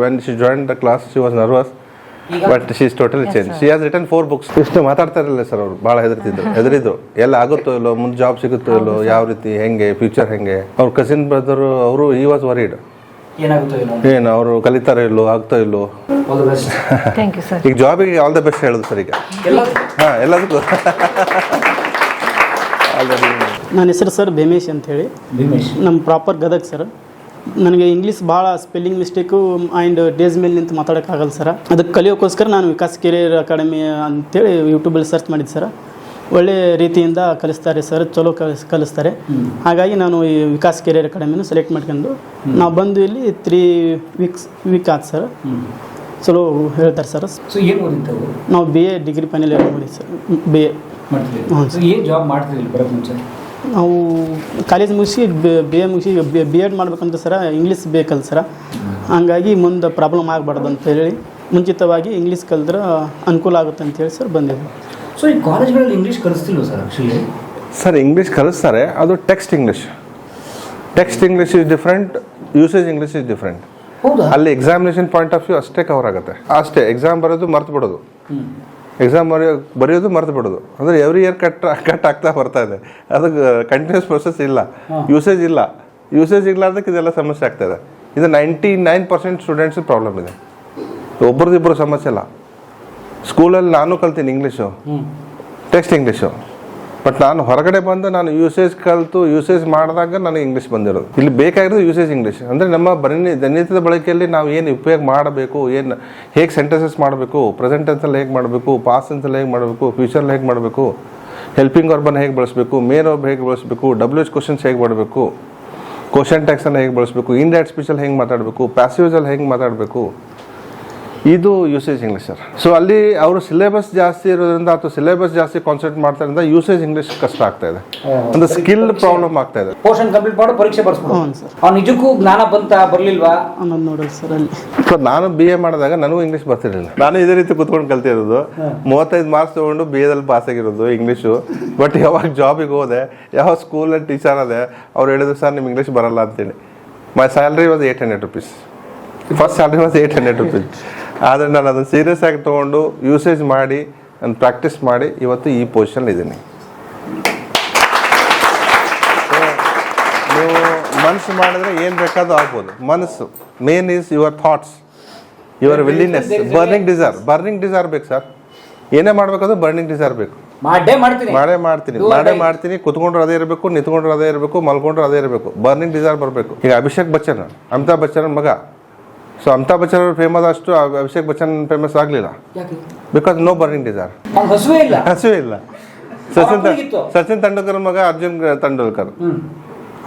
When she joined the class. She was change but she's return four books has written four books. ಇಷ್ಟು ಮಾತಾಡ್ತಾ ಇರಲಿಲ್ಲ sir ಅವರು. ಭಾಳ ಹೆದರ್ತಿದ್ರು. [laughs] ಹೆದರಿದ್ರು. ಎಲ್ಲ ಆಗುತ್ತೋ ಇಲ್ಲೋ? ಮುಂದೆ job ಸಿಗುತ್ತೋ ಇಲ್ಲೋ? ಯಾವ ರೀತಿ? ಹೆಂಗೆ? ಫ್ಯೂಚರ್ ಹೆಂಗೆ? ಅವ್ರ ಕಸಿನ್ ಬ್ರದರು ಅವರು ಈ ವಾಸ್ ವರಿಡ್ ಏನಾಗುತ್ತೋ ಏನೋ ಏನು ಅವರು ಕಲಿತಾರೋ ಇಲ್ಲೋ ಆಗ್ತಾ ಇಲ್ಲೋ all the best thank you sir ಈಗ ಜಾಬಿಗೆ ಆಲ್ ದ ಬೆಸ್ಟ್ ಹೇಳೋದು ಸರ್ ಈಗ. ಎಲ್ಲ ಹಾಂ ಎಲ್ಲದಕ್ಕೂ. [laughs] ನನ್ನ ಹೆಸರು ಸರ್ ಭೀಮೇಶ್ ಅಂತೇಳಿ. ಭೀಮೇಶ್. ನಮ್ಮ ಪ್ರಾಪರ್ ಗದಗ್ ಸರ್. ನನಗೆ ಇಂಗ್ಲೀಷ್ ಭಾಳ ಸ್ಪೆಲ್ಲಿಂಗ್ ಮಿಸ್ಟೇಕು ಆ್ಯಂಡ್ ಡೇಸ್ ಮೇಲೆ ನಿಂತು ಮಾತಾಡೋಕ್ಕಾಗಲ್ಲ ಸರ್. ಅದಕ್ಕೆ ಕಲಿಯೋಕ್ಕೋಸ್ಕರ ನಾನು ವಿಕಾಸ್ ಕೆರಿಯರ್ ಅಕಾಡೆಮಿ ಅಂತೇಳಿ ಯೂಟ್ಯೂಬಲ್ಲಿ ಸರ್ಚ್ ಮಾಡಿದ್ದೆ ಸರ್. ಒಳ್ಳೆ ರೀತಿಯಿಂದ ಕಲಿಸ್ತಾರೆ ಸರ್ ಚಲೋ ಕಲಿಸ್ ಕಲಿಸ್ತಾರೆ. ಹಾಗಾಗಿ ನಾನು ಈ ವಿಕಾಸ್ ಕೆರಿಯರ್ ಅಕಾಡೆಮಿನ ಸೆಲೆಕ್ಟ್ ಮಾಡ್ಕೊಂಡು ನಾವು ಬಂದು ಇಲ್ಲಿ ತ್ರೀ ವೀಕ್ಸ್ ವೀಕ್ ಆಯ್ತು ಸರ್. ಚಲೋ ಹೇಳ್ತಾರೆ ಸರ್. ಸೊ ಏನು ನಾವು B A degree final year ಮಾಡಿ ಸರ್. ಬಿ ಎ ಹ್ಞೂ ಸೊ ಏನು ಜಾಬ್ ಮಾಡ್ತಿದ್ದಿಲ್ಲ ಮುಂಚೆ? ನಾವು ಕಾಲೇಜ್ ಮುಗಿಸಿ ಬಿ ಎ ಮುಗಿಸಿ ಬಿ ಎಡ್ ಮಾಡ್ಬೇಕಂತ ಸರ ಇಂಗ್ಲೀಷ್ ಬೇಕಲ್ಲ ಸರ. ಹಾಗಾಗಿ ಮುಂದೆ ಪ್ರಾಬ್ಲಮ್ ಆಗಬಾರ್ದು ಅಂತ ಹೇಳಿ ಮುಂಚಿತವಾಗಿ ಇಂಗ್ಲೀಷ್ ಕಲಿದ್ರೆ ಅನುಕೂಲ ಆಗುತ್ತೆ ಅಂತ ಹೇಳಿ ಸರ್ ಬಂದಿದ್ದೆ ಸೊ ಈ ಕಾಲೇಜ್ಗಳಲ್ಲಿ ಇಂಗ್ಲೀಷ್ ಕಲಿಸ್ತಿಲ್ವ ಸರ್ ಆ್ಯಕ್ಚುಲಿ ಸರ್ ಇಂಗ್ಲೀಷ್ ಕಲಿಸ್ತಾರೆ ಅದು text English text English is different usage English is different ಅಲ್ಲಿ ಎಕ್ಸಾಮಿನೇಷನ್ ಪಾಯಿಂಟ್ ಆಫ್ ವ್ಯೂ ಅಷ್ಟೇ ಕವರ್ ಆಗುತ್ತೆ. ಅಷ್ಟೇ ಎಕ್ಸಾಮ್ ಬರೋದು ಮರ್ತು ಬಿಡೋದು. ಎಕ್ಸಾಮ್ ಬರೆಯೋ ಬರೆಯೋದು ಮರ್ತು ಬಿಡೋದು. ಅಂದರೆ ಎವ್ರಿ ಇಯರ್ ಕಟ್ ಕಟ್ ಆಗ್ತಾ ಬರ್ತಾ ಇದೆ. ಅದಕ್ಕೆ ಕಂಟಿನ್ಯೂಸ್ ಪ್ರೊಸೆಸ್ ಇಲ್ಲ. ಯೂಸೇಜ್ ಇಲ್ಲ. ಯೂಸೇಜ್ ಇಲ್ಲಾರ್ದಕ್ಕೆ ಇದೆಲ್ಲ ಸಮಸ್ಯೆ ಆಗ್ತಾ ಇದೆ. ಇದು ninety nine percent students problem ಇದೆ ಒಬ್ರದಿಬ್ಬರು ಸಮಸ್ಯೆ ಇಲ್ಲ. ಸ್ಕೂಲಲ್ಲಿ ನಾನು ಕಲ್ತೀನಿ ಇಂಗ್ಲೀಷು ಟೆಕ್ಸ್ಟ್ ಇಂಗ್ಲೀಷು ಬಟ್ ನಾನು ಹೊರಗಡೆ ಬಂದು ನಾನು ಯೂಸೇಜ್ ಕಲಿತು ಯೂಸೇಜ್ ಮಾಡಿದಾಗ ನನಗೆ ಇಂಗ್ಲೀಷ್ ಬಂದಿರೋದು. ಇಲ್ಲಿ ಬೇಕಾಗಿರೋದು ಯೂಸೇಜ್ ಇಂಗ್ಲೀಷ್ ಅಂದರೆ ನಮ್ಮ ಬರೀ ದಿನನಿತ್ಯದ ಬಳಕೆಯಲ್ಲಿ ನಾವು ಏನು ಉಪಯೋಗ ಮಾಡಬೇಕು ಏನು ಹೇಗೆ ಸೆಂಟೆನ್ಸಸ್ ಮಾಡಬೇಕು ಪ್ರೆಸೆಂಟ್ ಅಂತಲ್ಲಿ ಹೇಗೆ ಮಾಡಬೇಕು ಪಾಸ್ ಅಂತಲ್ಲಿ ಹೇಗೆ ಮಾಡಬೇಕು ಫ್ಯೂಚರಲ್ಲಿ ಹೇಗೆ ಮಾಡಬೇಕು ಹೆಲ್ಪಿಂಗ್ ವರ್ಬನ್ ಹೇಗೆ ಬಳಸಬೇಕು ಮೇನ್ ವರ್ಬ್ ಹೇಗೆ ಬಳಸಬೇಕು ಡಬ್ಲ್ಯೂ ಎಚ್ ಕ್ವಶನ್ಸ್ ಹೇಗೆ ಮಾಡಬೇಕು ಕ್ವಶನ್ ಟ್ಯಾಕ್ಸನ್ನು ಹೇಗೆ ಬಳಸಬೇಕು ಇಂಡೈರೆಕ್ಟ್ ಸ್ಪೀಚಲ್ಲಿ ಹೆಂಗೆ ಮಾತಾಡಬೇಕು ಪ್ಯಾಸಿವ್ಸಲ್ಲಿ ಹೆಂಗೆ ಮಾತಾಡಬೇಕು ಇದು ಯೂಸೇಜ್ ಇಂಗ್ಲೀಷ್ ಸರ್ ಸೊ ಅಲ್ಲಿ ಅವರು ಸಿಲೆಬಸ್ ಜಾಸ್ತಿ ಇರೋದ್ರಿಂದ ಅಥವಾ ಸಿಲೆಬಸ್ ಜಾಸ್ತಿ ಕಾನ್ಸಂಟ್ರೇಟ್ ಮಾಡ್ತಾರಿಂದ ಯೂಸೇಜ್ ಇಂಗ್ಲೀಷ್ ಕಷ್ಟ ಆಗ್ತಾ ಇದೆ. ಒಂದು ಸ್ಕಿಲ್ ಪ್ರಾಬ್ಲಮ್ ಆಗ್ತಾ ಇದೆ. ಪೋರ್ಷನ್ ಕಂಪ್ಲೀಟ್ ಮಾಡಿ ಪರೀಕ್ಷೆ ಬರ್ಸ್ಬೋದು ಹ್ಞೂ ಸರ್. ಅವ್ನು ನಿಜಕ್ಕೂ ಜ್ಞಾನ ಬಂತ ಬರ್ಲಿಲ್ವಾ? ಅನ್ನೋದು ನೋಡೋದು ಸರ್ ಅಲ್ಲಿ. ಸೊ ನಾನು ಬಿ ಎ ಮಾಡಿದಾಗ ನನಗೂ ಇಂಗ್ಲೀಷ್ ಬರ್ತಿರಲಿಲ್ಲ. ನಾನು ಇದೇ ರೀತಿ ಕುತ್ಕೊಂಡು ಕಲ್ತಿರೋದು. ಮೂವತ್ತೈದು ಮಾರ್ಕ್ಸ್ ತೊಗೊಂಡು ಬಿ ಎದಲ್ಲಿ ಪಾಸ್ ಆಗಿರೋದು ಇಂಗ್ಲೀಷು ಬಟ್ ಯಾವಾಗ ಜಾಬಿಗೆ ಹೋದೆ ಯಾವ ಸ್ಕೂಲಲ್ಲಿ ಟೀಚರ್ ಅದೇ ಅವ್ರು ಹೇಳಿದ್ರು ಸರ್ ನಿಮ್ಗೆ ಇಂಗ್ಲೀಷ್ ಬರಲ್ಲ ಅಂತೇಳಿ. My salary was eight hundred rupees first salary was eight hundred rupees ಆದರೆ ನಾನು ಅದನ್ನು ಸೀರಿಯಸ್ ಆಗಿ ತೊಗೊಂಡು ಯೂಸೇಜ್ ಮಾಡಿ ನಾನು ಪ್ರಾಕ್ಟೀಸ್ ಮಾಡಿ ಇವತ್ತು ಈ ಪೊಸಿಷನ್ ಇದ್ದೀನಿ. ನೀವು ಮನಸ್ಸು ಮಾಡಿದ್ರೆ ಏನು ಬೇಕಾದ್ರೂ ಆಗ್ಬೋದು. ಮನಸ್ಸು main is your thoughts your willingness burning desire burning desire ಬೇಕು ಸರ್ ಏನೇ ಮಾಡಬೇಕಾದ್ರೂ ಬರ್ನಿಂಗ್ ಡಿಸೈರ್ ಬೇಕು. ಮಾಡೇ ಮಾಡ್ತೀನಿ. ಮಾಡೇ ಮಾಡ್ತೀನಿ. ಮಾಡೇ ಮಾಡ್ತೀನಿ ಕುತ್ಕೊಂಡ್ರೆ ಅದೇ ಇರಬೇಕು ನಿಂತ್ಕೊಂಡ್ರೆ ಅದೇ ಇರಬೇಕು ಮಲ್ಕೊಂಡ್ರೆ ಅದೇ ಇರಬೇಕು. ಬರ್ನಿಂಗ್ ಡಿಸೈರ್ ಬರಬೇಕು. ಈಗ ಅಭಿಷೇಕ್ ಬಚ್ಚನ್ ಅಮಿತಾಬ್ ಬಚ್ಚನ್ ಮಗ. ಸೊ ಅಮಿತಾಬ್ ಬಚ್ಚನ್ ಅವರು ಫೇಮಸ್ ಅಷ್ಟು ಅಭಿ- ಅಭಿಷೇಕ್ ಬಚ್ಚನ್ ಫೇಮಸ್ ಆಗಲಿಲ್ಲ. ಬಿಕಾಸ್ ನೋ ಬರ್ನಿಂಗ್ ಡಿಸೈರ್ ಹಸುವೆ ಇಲ್ಲ. ಸಚಿನ್ ಸಚಿನ್ ತೆಂಡೂಲ್ಕರ್ ಮಗ ಅರ್ಜುನ್ ತೆಂಡೂಲ್ಕರ್.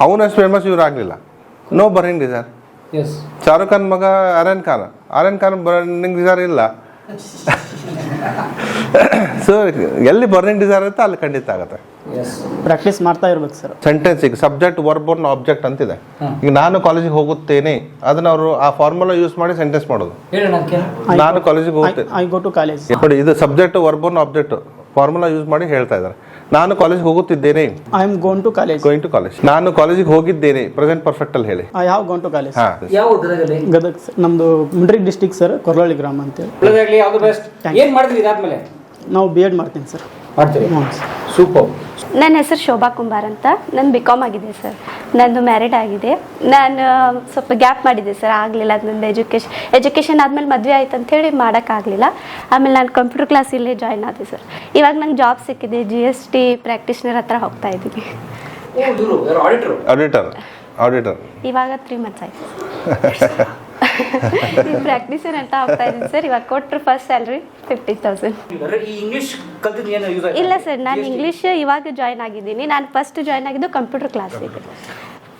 ಅವನಷ್ಟು ಫೇಮಸ್ ಇವ್ರು ಆಗಲಿಲ್ಲ. No burning desire Shahrukh Khan ಮಗ ಆರ್ಯನ್ ಖಾನ್ ಆರ್ಯನ್ ಖಾನ್ ಬರ್ನಿಂಗ್ ಡಿಸೈರ್ ಇಲ್ಲ. [laughs] ಸೊ ಎಲ್ಲಿ ಬರ್ನಿಂಗ್ ಡಿಸೈರ್ ಇರುತ್ತೆ ಅಲ್ಲಿ ಖಂಡಿತ ಆಗುತ್ತೆ. ಪ್ರಾಕ್ಟೀಸ್ ಮಾಡ್ತಾ ಇರ್ಬೇಕು ಸರ್ ಸೆಂಟೆನ್ಸ್ ಈಗ ಸಬ್ಜೆಕ್ಟ್ ವರ್ಬೋರ್ನ್ ಆಬ್ಜೆಕ್ಟ್ ಅಂತಿದೆ. ಈಗ ನಾನು ಕಾಲೇಜಿಗೆ ಹೋಗುತ್ತೇನೆ ಅದನ್ನ ಅವರು ಆ ಫಾರ್ಮುಲಾ ಯೂಸ್ ಮಾಡಿ ಸೆಂಟೆನ್ಸ್ ಮಾಡೋದು. ನಾನು ಕಾಲೇಜಿಗೆ ಹೋಗುತ್ತೆ ಐ ಗೋ ಟು ಕಾಲೇಜ್ ನೋಡಿ ಇದು subject verb and object formula use ಮಾಡಿ ಹೇಳ್ತಾ ಇದ್ದಾರೆ. ನಾನು ಕಾಲೇಜ್ ಹೋಗುತ್ತಿದ್ದೇನೆ. I am gone to college going to college ನಾನು ಕಾಲೇಜಿಗೆ ಹೋಗಿದ್ದೇನೆ. ಪ್ರೆಸೆಂಟ್ ಪರ್ಫೆಕ್ಟ್ ಅಲ್ಲಿ ಹೇಳಿ. I have gone to college ಹಾ. ಯಾವ ಊರಲ್ಲಿ ಗದಗ್ ಸರ್ ನಮ್ಮದು ಮುಂಡ್ರಿ ಡಿಸ್ಟಿಕ್ ಸರ್ ಕೊರಳಳ್ಳಿ ಗ್ರಾಮ ಅಂತೇಳಿ. ಒಳ್ಳೆದಾಗಲಿ ಯಾವ್ದು ಬೆಸ್ಟ್ ಏನು ಮಾಡ್ತೀರಿ ಇದಾದ್ಮೇಲೆ? ನಾವು ಬಿ ಎಡ್ ಮಾಡ್ತೀನಿ ಸರ್ ಮಾಡ್ತೀರಿ? ಹ್ಞೂ ಸರ್ ಸೂಪರ್ ನನ್ನ ಹೆಸರು ಶೋಭಾ ಕುಂಬಾರ್ ಅಂತ. ನಾನು ಬಿ ಕಾಮ್ ಆಗಿದೆ ಸರ್ ನಂದು ಮ್ಯಾರಿಡ್ ಆಗಿದೆ. ನಾನು ಸ್ವಲ್ಪ ಗ್ಯಾಪ್ ಮಾಡಿದ್ದೆ ಸರ್ ಆಗಲಿಲ್ಲ ನಂದು ಎಜುಕೇಶನ್ ಎಜುಕೇಷನ್ ಆದಮೇಲೆ ಮದುವೆ ಆಯ್ತು ಅಂತ ಹೇಳಿ ಮಾಡೋಕ್ಕಾಗಲಿಲ್ಲ ಆಮೇಲೆ ನಾನು ಕಂಪ್ಯೂಟರ್ ಕ್ಲಾಸ್ ಇಲ್ಲೇ ಜಾಯ್ನ್ ಆದೆ ಸರ್ ಇವಾಗ ನಂಗೆ ಜಾಬ್ ಸಿಕ್ಕಿದೆ ಜಿ ಎಸ್ ಟಿ ಪ್ರಾಕ್ಟೀಷನರ್ ಹತ್ರ ಹೋಗ್ತಾ ಇದ್ದೀನಿ. ಇವರು ಆಡಿಟರು ಆಡಿಟರ್ ಆಡಿಟರ್ ಇವಾಗ ತ್ರೀ ಮಂತ್ಸ್ ಆಯ್ತು. [laughs] [laughs] ಪ್ರಾಕ್ಟೀಸರ್ ಅಂತ ಆಗ್ತಾ ಇದ್ದೀನಿ ಸರ್ ಇವಾಗ ಕೊಟ್ಟರು ಫಸ್ಟ್ ಸ್ಯಾಲ್ರಿ ಫಿಫ್ಟಿ ತೌಸಂಡ್ ಇಲ್ಲ ಸರ್ ನಾನು ಇಂಗ್ಲೀಷ್ ಇವಾಗ ಜಾಯ್ನ್ ಆಗಿದ್ದೀನಿ. ನಾನು ಫಸ್ಟ್ ಜಾಯ್ನ್ ಆಗಿದ್ದು ಕಂಪ್ಯೂಟರ್ ಕ್ಲಾಸಿಗೆ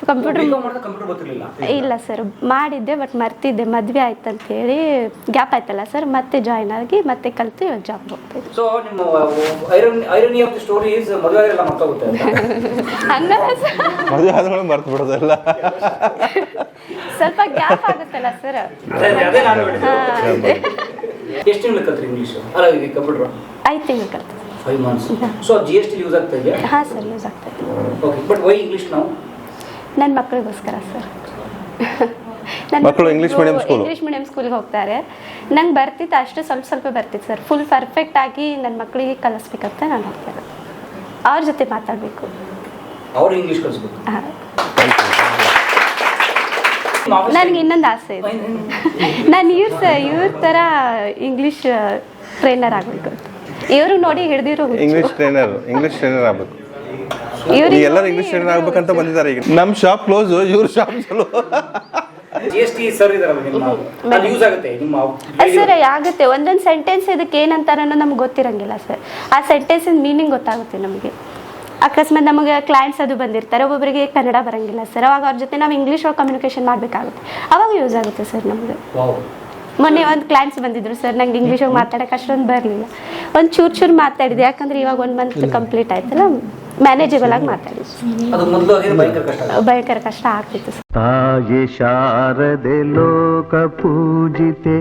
ಕಂಪ್ಯೂಟರ್ ಕಂಪ್ಯೂಟರ್ ಗೊತ್ತಿರಲಿಲ್ಲ. ಇಲ್ಲ ಸರ್ ಮಾಡಿದ್ದೆ ಬಟ್ ಮರ್ತಿದ್ದೆ ಮದುವೆ ಆಯ್ತು ಅಂತ ಹೇಳಿ ಗ್ಯಾಪ್ ಆಯ್ತಲ್ಲ ಸರ್ ಮತ್ತೆ ಜಾಯ್ನ್ ಆಗಿ ಮತ್ತೆ ಕಲಿತು ಇವಾಗ ಜಾಬ್ ಹೋಗ್ತಿದ್ದೆ. ಸೊ ನಿಮ್ಮ iron of the story is ಮದುವೆ ಆಗಿರಲ್ಲ ಮರ್ತೋಗುತ್ತೆ ಅಂತ. ಹಂಗಲ್ಲ ಸರ್ ಮದುವೆ ಆದ್ಮೇಲೆ ಮರ್ತು ಬಿಡೋದೆಲ್ಲ. ಸ್ವಲ್ಪ ಗ್ಯಾಪ್ ಆಗುತ್ತಲ್ಲ ಸರ್ ಅದೇ- ನಾನು. ಎಷ್ಟು ತಿಂಗಳು ಕಲ್ತ್ರಿ ಇಂಗ್ಲೀಷ್ ಅಲ್ಲ ಈಗ ಕಂಪ್ಯೂಟರ್ ಐದು ತಿಂಗಳು ಕಲ್ತು. Five months so G S T use ಆಗ್ತಾ ಇದೆ ಹಾಂ ಸರ್ ಯೂಸ್ ಆಗ್ತದೆ ಓಕೆ ಬಟ್ ವೈ ಇಂಗ್ಲೀಷ್ ನಾವು? ನನ್ನ ಮಕ್ಕಳಿಗೋಸ್ಕರ ಸರ್ ಮಕ್ಕಳು English medium school English medium ಸ್ಕೂಲ್ಗೆ ಹೋಗ್ತಾರೆ. ನಂಗೆ ಬರ್ತಿತ್ತು ಅಷ್ಟು ಸ್ವಲ್ಪ ಸ್ವಲ್ಪ ಬರ್ತಿತ್ತು ಸರ್ ಫುಲ್ ಪರ್ಫೆಕ್ಟ್ ಆಗಿ ನನ್ನ ಮಕ್ಕಳಿಗೆ ಕಲಿಸ್ಬೇಕಂತ ನಾನು ಹೋಗ್ತಾ ಇರೋದು ಅವ್ರ ಜೊತೆ ಮಾತಾಡಬೇಕು. ಅವ್ರು ಇಂಗ್ಲೀಷ್ ಕಲಿಸ್ಬೇಕು. ನನಗೆ ಇನ್ನೊಂದು ಆಸೆ ಇದೆ. [laughs] ನಾನು ಇವ್ರ ಸ ಇವ್ರ ಥರ ಇಂಗ್ಲೀಷ್ ಟ್ರೈನರ್ ಆಗಬೇಕು ಇವರು ನೋಡಿ ಹಿಡಿದಿರೋ ಇಂಗ್ಲೀಷ್ ಟ್ರೈನರ್ ಇಂಗ್ಲೀಷ್ ಟ್ರೈನರ್ ಆಗ್ಬೇಕು. ಎಲ್ಲರೂ ಇಂಗ್ಲಿಷ್ ಟ್ರೈನರ್ ಆಗ್ಬೇಕಂತ ಬಂದಿದ್ದಾರೆ ಈಗ. ನಮ್ ಶಾಪ್ ಕ್ಲೋಸ್ ಇವ್ರ ಶಾಪ್ ಚಲೋ. ಸರ್ ನಿಮ್ಮ ಆಗುತ್ತೆ ನಿಮ್ಮ ಸರ್ ಆಗುತ್ತೆ. ಒಂದೊಂದು ಸೆಂಟೆನ್ಸ್ ಇದಕ್ಕೆ ಏನಂತಾರ ನಮ್ಗೆ ಗೊತ್ತಿರಂಗಿಲ್ಲ ಸರ್ ಆ ಸೆಂಟೆನ್ಸ್ ಮೀನಿಂಗ್ ಗೊತ್ತಾಗುತ್ತೆ ನಮಗೆ. ಅಕಸ್ಮಾತ್ ನಮಗೆ ಕ್ಲೈಂಟ್ಸ್ ಅದು ಬಂದಿರ್ತಾರೆ ಒಬ್ಬೊಬ್ಬರಿಗೆ ಕನ್ನಡ ಬರಂಗಿಲ್ಲ ಸರ್ ಅವಾಗ ಅವ್ರ ಜೊತೆ ನಾವು ಇಂಗ್ಲೀಷ್ ಒಳಗೆ ಕಮ್ಯುನಿಕೇಶನ್ ಮಾಡಬೇಕಾಗುತ್ತೆ. ಅವಾಗ ಯೂಸ್ ಆಗುತ್ತೆ ಸರ್ ನಮಗೆ ಮೊನ್ನೆ ಒಂದು ಕ್ಲೈಂಟ್ಸ್ ಬಂದಿದ್ರು ಸರ್ ನಂಗೆ ಇಂಗ್ಲೀಷ್ ಹೋಗಿ ಮಾತಾಡೋಕೆ ಅಷ್ಟೊಂದು ಬರಲಿಲ್ಲ. ಒಂದು ಚೂರು ಚೂರು ಮಾತಾಡಿದೆ. ಯಾಕಂದ್ರೆ ಇವಾಗ ಒಂದು ಮಂತ್ ಕಂಪ್ಲೀಟ್ ಆಯ್ತಲ್ಲ. ಮ್ಯಾನೇಜಬಲ್ ಆಗಿ ಮಾತಾಡಿ. ಅದು ಮೊದಲು ಅದೇ ಭಯಂಕರ ಕಷ್ಟ ಭಯಂಕರ ಕಷ್ಟ ಆಗ್ತಿತ್ತು. ತಾಯಿ ಶಾರದೆ ಲೋಕ ಪೂಜಿತೆ.